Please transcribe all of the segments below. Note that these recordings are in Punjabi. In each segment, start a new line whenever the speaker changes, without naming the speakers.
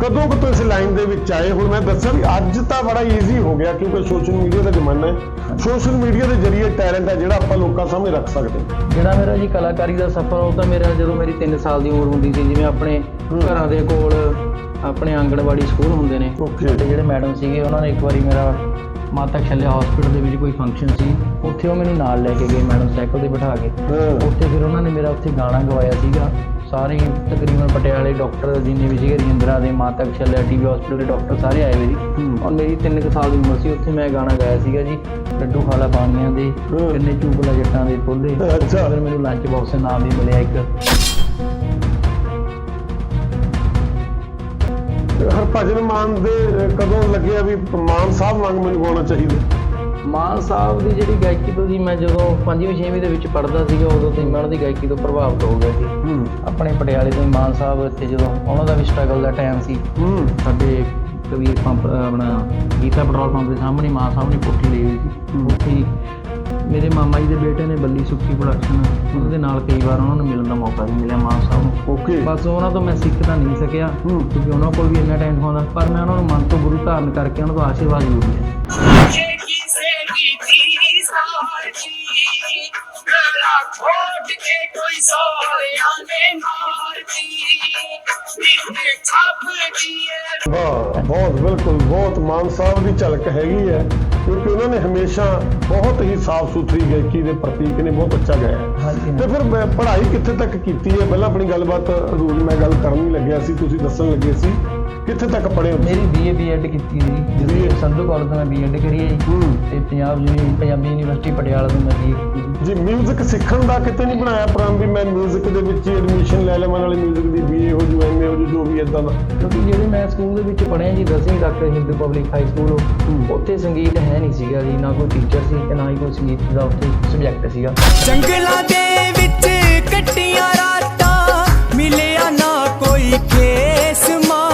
ਕਦੋਂ ਕੁ ਤੋਂ ਇਸ ਲਾਈਨ ਦੇ ਵਿੱਚ ਆਏ? ਹੁਣ ਮੈਂ ਦੱਸਿਆ ਵੀ ਅੱਜ ਤਾਂ ਬੜਾ ਈਜ਼ੀ ਹੋ ਗਿਆ ਕਿਉਂਕਿ ਸੋਸ਼ਲ ਮੀਡੀਆ ਦਾ ਜ਼ਮਾਨਾ ਹੈ। ਸੋਸ਼ਲ ਮੀਡੀਆ ਦੇ ਜ਼ਰੀਏ ਟੈਲੈਂਟ ਹੈ ਜਿਹੜਾ ਆਪਾਂ ਲੋਕਾਂ ਸਾਹਮਣੇ ਰੱਖ ਸਕਦੇ।
ਜਿਹੜਾ ਮੇਰਾ ਜੀ ਕਲਾਕਾਰੀ ਦਾ ਸਫ਼ਰ ਉਹ ਤਾਂ ਮੇਰਾ ਜਦੋਂ ਮੇਰੀ 3 ਸਾਲ ਦੀ ਉਮਰ ਹੁੰਦੀ ਸੀ ਜਿਵੇਂ ਆਪਣੇ ਘਰਾਂ ਦੇ ਕੋਲ ਆਪਣੇ ਆਂਗਣਵਾੜੀ ਸਕੂਲ ਹੁੰਦੇ ਨੇ। ਜਿਹੜੇ ਮੈਡਮ ਸੀਗੇ ਉਹਨਾਂ ਨੇ ਇੱਕ ਵਾਰੀ ਮੇਰਾ ਮਾਤਾ ਖੱਲਿਆ ਹਸਪੀਟਲ ਦੇ ਵਿੱਚ ਕੋਈ ਫੰਕਸ਼ਨ ਸੀ ਉੱਥੇ ਉਹ ਮੈਨੂੰ ਨਾਲ ਲੈ ਕੇ ਗਏ ਮੈਡਮ ਸਾਈਕਲ ਤੇ ਬਿਠਾ ਕੇ ਉੱਥੇ ਫਿਰ ਉਹਨਾਂ ਨੇ ਮੇਰਾ ਉੱਥੇ ਗਾਣਾ ਗਵਾਇਆ ਸੀਗਾ ਸਾਰੇ ਤਕਰੀਬਨ ਪਟਿਆਲੇ ਡਾਕਟਰ ਜਿੰਨੇ ਵੀ ਸੀਗੇ ਰਜਿੰਦਰਾ ਦੇ ਮਾਤਾ ਖੱਲਿਆ ਟੀਵੀ ਹਸਪੀਟਲ ਦੇ ਡਾਕਟਰ ਸਾਰੇ ਆਏ ਹੋਏ ਸੀ। ਔਰ ਮੇਰੀ 3 ਸਾਲ ਦੀ ਉਮਰ ਸੀ ਉੱਥੇ ਮੈਂ ਗਾਣਾ ਗਾਇਆ ਸੀਗਾ ਜੀ ਲੱਡੂ ਖਾਲਾ ਪਾਣੀਆਂ ਦੇ। ਕਿੰਨੇ ਚੂਬਲਾ ਜੱਟਾਂ ਦੇ
ਅੱਛਾ।
ਫਿਰ ਮੈਨੂੰ ਲੰਚ ਬਾਕਸ ਨਾਮ ਵੀ ਮਿਲਿਆ ਇੱਕ
ਹਰਭਜਨ ਮਾਨ ਦੇ ਕਦੋਂ ਲੱਗਿਆ ਵੀ ਮਾਨ ਸਾਹਿਬ ਵਾਂਗ ਮੈਨੂੰ ਗਾਉਣਾ ਚਾਹੀਦਾ?
ਮਾਨ ਸਾਹਿਬ ਦੀ ਜਿਹੜੀ ਗਾਇਕੀ ਤੋਂ ਜੀ ਮੈਂ ਜਦੋਂ ਪੰਜਵੀਂ ਛੇਵੀਂ ਦੇ ਵਿੱਚ ਪੜ੍ਹਦਾ ਸੀਗਾ ਉਦੋਂ ਤੋਂ ਹੀ ਮੈਂ ਉਹਨਾਂ ਦੀ ਗਾਇਕੀ ਤੋਂ ਪ੍ਰਭਾਵਿਤ ਹੋ ਗਿਆ ਸੀ। ਆਪਣੇ ਪਟਿਆਲੇ ਤੋਂ ਮਾਨ ਸਾਹਿਬ ਇੱਥੇ ਜਦੋਂ ਉਹਨਾਂ ਦਾ ਵੀ ਸਟਰਗਲ ਦਾ ਟਾਈਮ ਸੀ ਸਾਡੇ ਕਬੀਰ ਪੰਪ ਆਪਣਾ ਗੀਤਾ ਪੈਟਰੋਲ ਪੰਪ ਦੇ ਸਾਹਮਣੇ ਮਾਨ ਸਾਹਿਬ ਨੇ ਕੋਠੀ ਲਈ ਹੋਈ ਸੀ। ਉੱਥੇ ਮੇਰੇ ਮਾਮਾ ਜੀ ਦੇ ਬੇਟੇ ਨੇ ਬੱਲੀ ਸੁੱਖੀ ਪ੍ਰੋਡਕਸ਼ਨ ਉਹਨਾਂ ਦੇ ਨਾਲ ਕਈ ਵਾਰ ਉਹਨਾਂ ਨੂੰ ਮਿਲਣ ਦਾ ਮੌਕਾ ਵੀ ਮਿਲਿਆ ਮਾਨ ਸਾਹਿਬ ਨੂੰ।
ਓਕੇ
ਬਸ ਉਹਨਾਂ ਤੋਂ ਮੈਂ ਸਿੱਖ ਤਾਂ ਨਹੀਂ ਸਕਿਆ ਕਿਉਂਕਿ ਉਹਨਾਂ ਕੋਲ ਵੀ ਇੰਨਾ ਟਾਈਮ ਹੋਣਾ ਪਰ ਮੈਂ ਉਹਨਾਂ ਨੂੰ ਮਨ ਤੋਂ ਗੁਰੂ ਧਾਰਨ ਕਰਕੇ ਉਹਨਾਂ ਤੋਂ ਆਸ਼ੀਰਵਾਦ ਜ਼ਰੂਰ ਲਿਆ
ਜੇ ਕਿਸੇ ਦੀ ਧੀ ਸਾਰਦੀ ਗਲਾ ਖੋਟ ਕੇ ਕੋਈ ਸੋਹਰਿਆਂ ਨੇ ਮਾਰਦੀ ਨਿੱਕੇ ਛਾਪ
ਦੀ ਬਹੁਤ ਬਿਲਕੁਲ ਬਹੁਤ ਮਾਨ ਸਾਹਿਬ ਦੀ ਝਲਕ ਹੈਗੀ ਹੈ। ਕਿਉਂਕਿ ਉਹਨਾਂ ਨੇ ਹਮੇਸ਼ਾ ਬਹੁਤ ਹੀ ਸਾਫ਼ ਸੁਥਰੀ ਗਾਇਕੀ ਦੇ ਪ੍ਰਤੀਕ ਨੇ ਬਹੁਤ ਅੱਛਾ ਗਾਇਆ। ਤੇ ਫਿਰ ਮੈਂ ਪੜ੍ਹਾਈ ਕਿੱਥੇ ਤੱਕ ਕੀਤੀ ਹੈ? ਪਹਿਲਾਂ ਆਪਣੀ ਗੱਲਬਾਤ ਰੂਲ ਮੈਂ ਗੱਲ ਕਰਨ ਹੀ ਲੱਗਿਆ ਸੀ ਤੁਸੀਂ ਦੱਸਣ ਲੱਗੇ ਸੀ। ਕਿੱਥੇ ਤੱਕ ਪੜ੍ਹੇ ਹੋ
ਮੇਰੀ ਬੀਏ ਬੀਐਡ ਕੀਤੀ ਸੀ
BA
ਜੀ ਸੰਧੂ ਕਾਲਜ ਤੋਂ ਮੈਂ ਬੀਐਡ ਕਰੀ ਹੈ ਜੀ
ਹੂੰ
ਤੇ ਪੰਜਾਬ ਯੂਨੀ ਪੰਜਾਬੀ ਯੂਨੀਵਰਸਿਟੀ ਪਟਿਆਲਾ ਤੋਂ ਮੈਂ ਬੀਏ ਕੀਤੀ ਜੀ
ਜੀ 뮤직 ਸਿੱਖਣ ਦਾ ਕਿਤੇ ਨਹੀਂ ਬਣਾਇਆ ਪ੍ਰੋਗਰਾਮ ਵੀ ਮੈਂ 뮤직 ਦੇ ਵਿੱਚ ਹੀ ਐਡਮਿਸ਼ਨ ਲੈ ਲਵਾਂ ਨਾਲੇ 뮤직 ਦੀ ਬੀਏ ਹੋ ਜੂ ਐਮਏ ਹੋ ਜੂ ਜੋ ਵੀ ਇਦਾਂ ਦਾ
ਕਿਉਂਕਿ ਜਿਹੜੇ ਮੈਂ ਸਕੂਲ ਦੇ ਵਿੱਚ ਪੜ੍ਹਿਆ ਜੀ 10ਵੀਂ ਤੱਕ ਹਿੰਦੂ ਪਬਲਿਕ ਹਾਈ ਸਕੂਲ ਉੱਥੇ ਸੰਗੀਤ ਹੈ ਨਹੀਂ ਸੀਗਾ ਜੀ ਨਾ ਕੋਈ ਟੀਚਰ ਸੀ ਤੇ ਨਾ ਹੀ ਕੋਈ ਸੰਗੀਤ ਦਾ ਉੱਥੇ ਸਬਜੈਕਟ ਸੀਗਾ
ਜੰਗਲਾਂ ਦੇ ਵਿੱਚ ਕੱਟੀਆਂ ਰਾਤਾਂ ਮਿਲਿਆ ਨਾ ਕੋਈ ਖੇਸ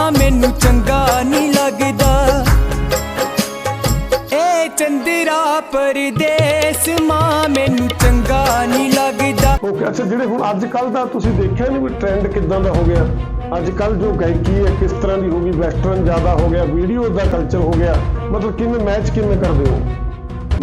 ਮਾਂ ਮੈਨੂੰ ਚੰਗਾ ਨਹੀਂ ਲੱਗਦਾ। ਏ ਚੰਦਰਾ ਪਰਦੇਸ ਮਾਂ ਮੈਨੂੰ ਚੰਗਾ ਨਹੀਂ ਲੱਗਦਾ।
ਓਕੇ, ਅੱਛਾ, ਜਿਹੜੇ ਹੁਣ ਅੱਜ ਕੱਲ ਦਾ ਤੁਸੀਂ ਦੇਖਿਆ ਨਹੀਂ ਵੀ ਟ੍ਰੈਂਡ ਕਿਦਾਂ ਦਾ ਹੋ ਗਿਆ? ਅੱਜ ਕੱਲ ਜੋ ਗਾਇਕੀ ਹੈ, ਕਿਸ ਤਰ੍ਹਾਂ ਦੀ ਹੋ ਗਈ? ਵੈਸਟਰਨ ਜ਼ਿਆਦਾ ਹੋ ਗਿਆ ਵੀਡੀਓ ਦਾ ਕਲਚਰ ਹੋ ਗਿਆ। ਮਤਲਬ ਕਿਵੇਂ ਮੈਚ ਕਿਵੇਂ ਕਰਦੇ ਹੋ?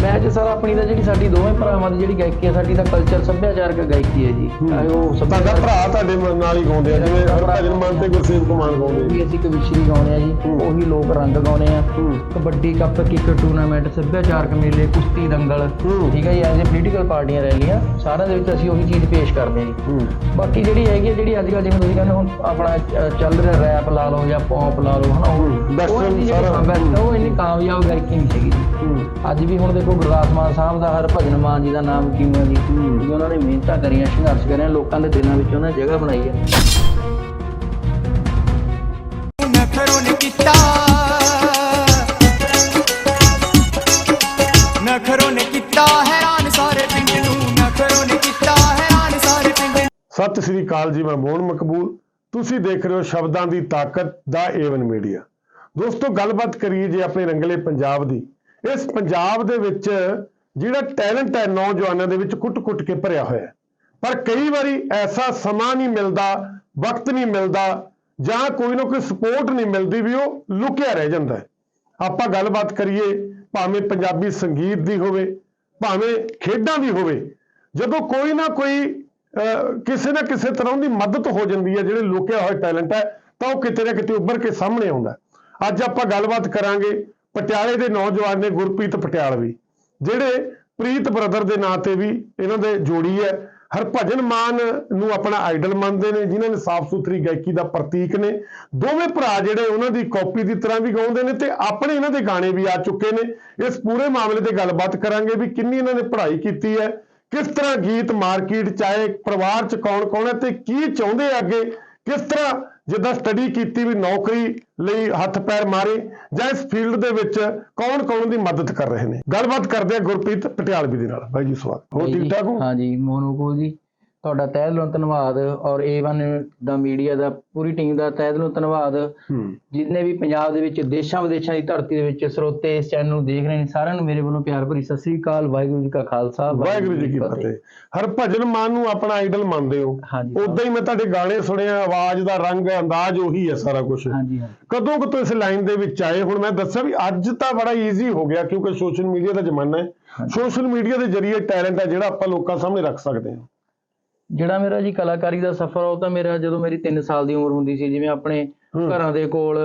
ਮੈਂ ਜੇ ਸਰ ਆਪਣੀ ਤਾਂ ਜਿਹੜੀ ਸਾਡੀ ਦੋਵੇਂ ਭਰਾਵਾਂ ਦੀ ਜਿਹੜੀ ਗਾਇਕੀ ਹੈ ਸਾਡੀ ਤਾਂ ਕਲਚਰ ਸੱਭਿਆਚਾਰਕ ਗਾਇਕੀ ਹੈ ਜੀ। ਚਾਹੇ ਉਹ
ਤੁਹਾਡਾ ਭਰਾ ਤੁਹਾਡੇ ਨਾਲ ਹੀ ਗਾਉਂਦੇ ਆ ਜਿਵੇਂ ਹਰਭਜਨ ਮਾਨ ਤੇ ਗੁਰਸੇਵ ਕੁਮਾਰ ਗਾਉਂਦੇ
ਵੀ ਅਸੀਂ ਕਵਿਸ਼ਰੀ ਗਾਉਣੇ ਆ ਜੀ
ਹੂੰ।
ਉਹੀ ਲੋਕ ਰੰਗ ਗਾਉਣੇ ਆ।
ਹੂੰ।
ਕਬੱਡੀ ਕੱਪ ਕ੍ਰਿਕਟ ਟੂਰਨਾਮੈਂਟ ਸੱਭਿਆਚਾਰਕ ਮੇਲੇ ਕੁਸ਼ਤੀ ਦੰਗਲ
ਹੂੰ।
ਠੀਕ ਹੈ ਜੀ ਐਜ਼ ਪੋਲੀਟੀਕਲ ਪਾਰਟੀਆਂ ਰੈਲੀਆਂ ਸਾਰਿਆਂ ਦੇ ਵਿੱਚ ਅਸੀਂ ਉਹੀ ਚੀਜ਼ ਪੇਸ਼ ਕਰਦੇ ਹਾਂ ਜੀ।
ਹੂੰ।
ਬਾਕੀ ਜਿਹੜੀ ਹੈਗੀ ਆ, ਜਿਹੜੀ ਅੱਜ ਕੱਲ੍ਹ ਜਿਵੇਂ ਤੁਸੀਂ ਕਹਿੰਦੇ ਹੁਣ ਆਪਣਾ ਚੱਲ ਰਿਹਾ ਰੈਪ ਲਾ ਲਓ ਜਾਂ ਪੌਪ ਲਾ ਲਓ ਹਨਾ
ਹੂੰ,
ਉਹ ਇੰਨੀ
ਸਾਰਾ।
ਆ, ਉਹ ਇੰਨੀ ਕਾਮਯਾਬ ਗਾਇਕੀ ਨਹੀਂ
ਹੂੰ।
ਅੱਜ ਵੀ ਹੁਣ ਦੇਖੋ ਗੁਰਦਾਸ ਮਾਨ ਸਾਹਿਬ ਦਾ ਹਰਭਜਨ ਮਾਨ ਜੀ ਦਾ ਨਾਮ ਹੈ ਜੀ ਕਿਉਂਕਿ ਉਹਨਾਂ ਨੇ ਮਿਹਨਤਾਂ ਕਰੀਆਂ ਸੰਘਰਸ਼ ਕਰਿਆ ਲੋਕਾਂ ਦੇ ਦਿਲਾਂ ਵਿੱਚ ਉਹਨਾਂ ਨੇ ਜਗ੍ਹਾ ਬਣਾਈ ਹੈ
ਨਖਰੋਂ ਨੇ ਕੀਤਾ। ਨਖਰੋਂ ਨੇ ਕੀਤਾ ਹੈਰਾਨ ਸਾਰੇ ਪਿੰਡ ਨੂੰ। ਨਖਰੋਂ ਨੇ ਕੀਤਾ ਹੈਰਾਨ ਸਾਰੇ ਪਿੰਡ ਨੂੰ।
ਸਤਿ ਸ੍ਰੀ ਅਕਾਲ ਜੀ ਮੈਂ ਮੋਹਨ ਮਕਬੂਲ। ਤੁਸੀਂ ਦੇਖ ਰਹੇ ਹੋ ਸ਼ਬਦਾਂ ਦੀ ਤਾਕਤ ਦਾ ਏਵਨ ਮੀਡੀਆ। ਦੋਸਤੋ ਗੱਲਬਾਤ ਕਰੀਏ ਜੇ ਆਪਣੇ ਰੰਗਲੇ ਪੰਜਾਬ ਦੀ। ਇਸ ਪੰਜਾਬ ਦੇ ਵਿੱਚ ਜਿਹੜਾ ਟੈਲੈਂਟ ਹੈ ਨੌਜਵਾਨਾਂ ਦੇ ਵਿੱਚ ਕੁੱਟ-ਕੁੱਟ ਕੇ ਭਰਿਆ ਹੋਇਆ ਹੈ। ਪਰ ਕਈ ਵਾਰੀ ਐਸਾ ਸਮਾਂ ਨਹੀਂ ਮਿਲਦਾ ਵਕਤ ਨਹੀਂ ਮਿਲਦਾ ਜਾਂ ਕੋਈ ਨਾ ਕੋਈ ਸਪੋਰਟ ਨਹੀਂ ਮਿਲਦੀ ਵੀ ਉਹ ਲੁਕਿਆ ਰਹਿ ਜਾਂਦਾ ਹੈ। ਆਪਾਂ ਗੱਲਬਾਤ ਕਰੀਏ ਭਾਵੇਂ ਪੰਜਾਬੀ ਸੰਗੀਤ ਦੀ ਹੋਵੇ ਭਾਵੇਂ ਖੇਡਾਂ ਦੀ ਹੋਵੇ ਜਦੋਂ ਕੋਈ ਨਾ ਕੋਈ ਅਹ, ਕਿਸੇ ਨਾ ਕਿਸੇ ਤਰ੍ਹਾਂ ਦੀ ਮਦਦ ਹੋ ਜਾਂਦੀ ਹੈ ਜਿਹੜੇ ਲੁਕਿਆ ਹੋਇਆ ਟੈਲੈਂਟ ਹੈ ਤਾਂ ਉਹ ਕਿਤੇ ਨਾ ਕਿਤੇ ਉੱਭਰ ਕੇ ਸਾਹਮਣੇ ਆਉਂਦਾ ਅੱਜ ਆਪਾਂ ਗੱਲਬਾਤ ਕਰਾਂਗੇ ਪਟਿਆਲੇ ਦੇ ਨੌਜਵਾਨ ਨੇ ਗੁਰਪ੍ਰੀਤ ਪਟਿਆਲਵੀ ਜਿਹੜੇ ਪ੍ਰੀਤ ਬ੍ਰਦਰ ਦੇ ਨਾਂ ਤੇ ਵੀ ਇਹਨਾਂ ਦੇ ਜੋੜੀ ਹੈ। ਹਰਭਜਨ ਮਾਨ ਨੂੰ ਆਪਣਾ ਆਈਡਲ ਮੰਨਦੇ ਨੇ, ਜਿਨ੍ਹਾਂ ਨੇ ਸਾਫ਼ ਸੁਥਰੀ ਗਾਇਕੀ ਦਾ ਪ੍ਰਤੀਕ ਨੇ। ਦੋਵੇਂ ਭਰਾ ਜਿਹੜੇ ਉਹਨਾਂ ਦੀ ਕਾਪੀ ਦੀ ਤਰ੍ਹਾਂ ਵੀ ਗਾਉਂਦੇ ਨੇ ਤੇ ਆਪਣੇ ਇਹਨਾਂ ਦੇ ਗਾਣੇ ਵੀ ਆ ਚੁੱਕੇ ਨੇ। ਇਸ ਪੂਰੇ ਮਾਮਲੇ ਤੇ ਗੱਲਬਾਤ ਕਰਾਂਗੇ ਵੀ ਕਿੰਨੀ ਇਹਨਾਂ ਨੇ ਪੜ੍ਹਾਈ ਕੀਤੀ ਹੈ, ਕਿਸ ਤਰ੍ਹਾਂ ਗੀਤ ਮਾਰਕੀਟ ਚਾਹੇ ਪਰਿਵਾਰ ਚ ਕੌਣ ਕੌਣ ਹੈ ਤੇ ਕੀ ਚਾਹੁੰਦੇ ਆ ਅੱਗੇ, ਕਿਸ ਤਰ੍ਹਾਂ ਜਿੱਦਾਂ ਸਟੱਡੀ ਕੀਤੀ ਵੀ ਨੌਕਰੀ ਲਈ ਹੱਥ ਪੈਰ ਮਾਰੇ ਜਾਂ ਇਸ ਫੀਲਡ ਦੇ ਵਿੱਚ ਕੌਣ ਕੌਣ ਦੀ ਮਦਦ ਕਰ ਰਹੇ ਨੇ। ਗੱਲਬਾਤ ਕਰਦੇ ਆ ਗੁਰਪ੍ਰੀਤ ਪਟਿਆਲਵੀ ਦੇ ਨਾਲ। ਬਾਈ ਜੀ ਸਵਾਗਤ। ਹੋਰ ਠੀਕ ਠਾਕ ਹੋ?
ਹਾਂ ਜੀ। ਤੁਹਾਡਾ ਤਹਿ ਦਿਲੋਂ ਧੰਨਵਾਦ ਔਰ A1 ਦਾ ਮੀਡੀਆ ਦਾ ਪੂਰੀ ਟੀਮ ਦਾ ਤਹਿ ਦਿਲੋਂ ਧੰਨਵਾਦ। ਜਿੰਨੇ ਵੀ ਪੰਜਾਬ ਦੇ ਵਿੱਚ ਦੇਸ਼ਾਂ ਵਿਦੇਸ਼ਾਂ ਦੀ ਧਰਤੀ ਦੇ ਵਿੱਚ ਸਰੋਤੇ ਇਸ ਚੈਨਲ ਨੂੰ ਦੇਖ ਰਹੇ ਨੇ ਸਾਰਿਆਂ ਨੂੰ ਮੇਰੇ ਵੱਲੋਂ ਪਿਆਰ ਭਰੀ ਸਤਿ ਸ੍ਰੀ ਅਕਾਲ ਵਾਹਿਗੁਰੂ ਜੀ ਕਾ ਖਾਲਸਾ
ਵਾਹਿਗੁਰੂ ਜੀ ਕੀ ਫਤਿਹ। ਹਰਭਜਨ ਮਾਨ ਨੂੰ ਆਪਣਾ ਆਈਡਲ ਮੰਨਦੇ ਹੋ। ਉਦਾਂ ਹੀ। ਮੈਂ ਤੁਹਾਡੇ ਗਾਣੇ ਸੁਣਿਆ ਆਵਾਜ਼ ਦਾ ਰੰਗ ਅੰਦਾਜ਼ ਉਹੀ ਹੈ ਸਾਰਾ ਕੁਝ ਕਦੋਂ ਕੁ ਤੋਂ ਇਸ ਲਾਈਨ ਦੇ ਵਿੱਚ ਆਏ? ਹੁਣ ਮੈਂ ਦੱਸਿਆ ਵੀ ਅੱਜ ਤਾਂ ਬੜਾ ਈਜ਼ੀ ਹੋ ਗਿਆ ਕਿਉਂਕਿ ਸੋਸ਼ਲ ਮੀਡੀਆ ਦਾ ਜ਼ਮਾਨਾ ਹੈ। ਸੋਸ਼ਲ ਮੀਡੀਆ ਦੇ ਜ਼ਰੀਏ ਟੈਲੈਂਟ ਹੈ ਜਿਹੜਾ ਆਪਾਂ ਲੋਕਾਂ ਸਾਹਮਣੇ ਰੱਖ ਸਕਦੇ ਹਾਂ।
ਜਿਹੜਾ ਮੇਰਾ ਜੀ ਕਲਾਕਾਰੀ ਦਾ ਸਫ਼ਰ ਉਹ ਤਾਂ ਮੇਰਾ ਜਦੋਂ ਮੇਰੀ 3 ਸਾਲ ਦੀ ਉਮਰ ਹੁੰਦੀ ਸੀ ਜਿਵੇਂ ਆਪਣੇ। ਘਰਾਂ ਦੇ ਕੋਲ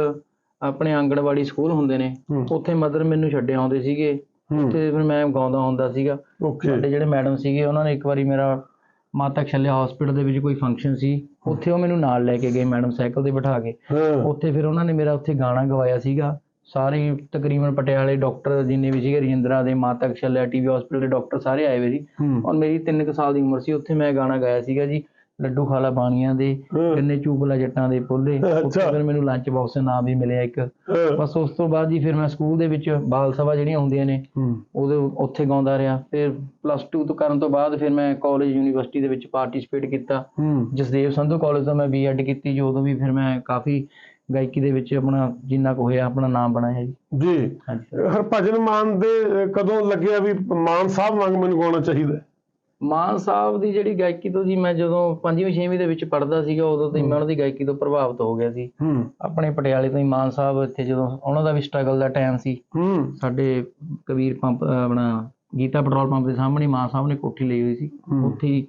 ਆਪਣੇ ਆਂਗਣਵਾੜੀ ਸਕੂਲ ਹੁੰਦੇ ਨੇ। ਉੱਥੇ ਮਦਰ ਮੈਨੂੰ ਛੱਡ ਆਉਂਦੇ ਸੀਗੇ ਉੱਥੇ ਫਿਰ ਮੈਂ ਗਾਉਂਦਾ ਹੁੰਦਾ ਸੀਗਾ। ਸਾਡੇ ਜਿਹੜੇ ਮੈਡਮ ਸੀਗੇ ਉਹਨਾਂ ਨੇ ਇੱਕ ਵਾਰੀ ਮੇਰਾ ਮਾਤਾ ਛੱਲਿਆ ਹਸਪੀਟਲ ਦੇ ਵਿੱਚ ਕੋਈ ਫੰਕਸ਼ਨ ਸੀ ਉੱਥੇ ਉਹ ਮੈਨੂੰ ਨਾਲ ਲੈ ਕੇ ਗਏ ਮੈਡਮ ਸਾਈਕਲ ਤੇ ਬਿਠਾ ਕੇ। ਉੱਥੇ ਫਿਰ ਉਹਨਾਂ ਨੇ ਮੇਰਾ ਉੱਥੇ ਗਾਣਾ ਗਵਾਇਆ ਸੀਗਾ। ਸਾਰੇ ਤਕਰੀਬਨ ਪਟਿਆਲੇ ਡਾਕਟਰ ਜਿੰਨੇ ਵੀ ਸੀਗੇ ਰਜਿੰਦਰਾ ਦੇ ਮਾਤਾ ਛੱਲਿਆ ਟੀਵੀ ਹਸਪੀਟਲ ਦੇ ਡਾਕਟਰ ਸਾਰੇ ਆਏ ਹੋਏ ਸੀ। ਔਰ ਮੇਰੀ 3 ਕੁ ਸਾਲ ਦੀ ਉਮਰ ਸੀ ਉੱਥੇ ਮੈਂ ਗਾਣਾ ਗਾਇਆ ਸੀਗਾ ਜੀ ਲੱਡੂ ਖਾਲਾ ਬਾਣੀਆਂ ਦੇ। ਗੰਨੇ ਚੂਪਲਾ ਜੱਟਾਂ ਦੇ ਪੁੱਲੇ। ਉੱਥੇ ਫਿਰ ਮੈਨੂੰ ਲੰਚ ਬਾਕਸ ਦਾ ਨਾਮ ਵੀ ਮਿਲਿਆ ਇੱਕ। ਬਸ ਉਸ ਤੋਂ ਬਾਅਦ ਜੀ ਫਿਰ ਮੈਂ ਸਕੂਲ ਦੇ ਵਿੱਚ ਬਾਲ ਸਭਾ ਜਿਹੜੀਆਂ ਹੁੰਦੀਆਂ ਨੇ ਉਹਦੇ ਉੱਥੇ ਗਾਉਂਦਾ ਰਿਹਾ। ਫਿਰ ਪਲੱਸ 2 ਤੋਂ ਕਰਨ ਤੋਂ ਬਾਅਦ ਫਿਰ ਮੈਂ ਕਾਲਜ ਯੂਨੀਵਰਸਿਟੀ ਦੇ ਵਿੱਚ ਪਾਰਟਿਸਿਪੇਟ ਕੀਤਾ। ਜਸਦੇਵ ਸੰਧੂ ਕਾਲਜ ਤੋਂ ਮੈਂ ਬੀਐਡ ਕੀਤੀ ਜੀ ਉਦੋਂ ਵੀ ਫਿਰ ਮੈਂ ਕਾਫੀ ਗਾਇਕੀ ਦੇ ਵਿੱਚ ਆਪਣਾ ਜਿੰਨਾ ਕੁ ਹੋਇਆ ਆਪਣਾ ਨਾਮ ਬਣਾਇਆ ਜੀ।
ਜੀ। ਹਰਭਜਨ ਮਾਨ ਦੇ ਕਦੋਂ ਲੱਗਿਆ ਵੀ ਮਾਨ ਸਾਹਿਬ ਵਾਂਗ ਮੈਨੂੰ ਗਾਉਣਾ ਚਾਹੀਦਾ?
ਮਾਨ ਸਾਹਿਬ ਦੀ ਜਿਹੜੀ ਗਾਇਕੀ ਤੋਂ ਜੀ ਮੈਂ ਜਦੋਂ ਪੰਜਵੀਂ ਛੇਵੀਂ ਦੇ ਵਿੱਚ ਪੜ੍ਹਦਾ ਸੀਗਾ ਉਦੋਂ ਤੋਂ ਹੀ ਮੈਂ ਉਹਨਾਂ ਦੀ ਗਾਇਕੀ ਤੋਂ ਪ੍ਰਭਾਵਿਤ ਹੋ ਗਿਆ ਸੀ। ਆਪਣੇ ਪਟਿਆਲੇ ਤੋਂ ਹੀ ਮਾਨ ਸਾਹਿਬ ਇੱਥੇ ਜਦੋਂ ਉਹਨਾਂ ਦਾ ਵੀ ਸਟਰਗਲ ਦਾ ਟਾਈਮ ਸੀ। ਸਾਡੇ ਕਬੀਰ ਪੰਪ ਆਪਣਾ ਗੀਤਾ ਪੈਟਰੋਲ ਪੰਪ ਦੇ ਸਾਹਮਣੇ ਮਾਨ ਸਾਹਿਬ ਨੇ ਕੋਠੀ ਲਈ ਹੋਈ ਸੀ। ਉੱਥੇ ਹੀ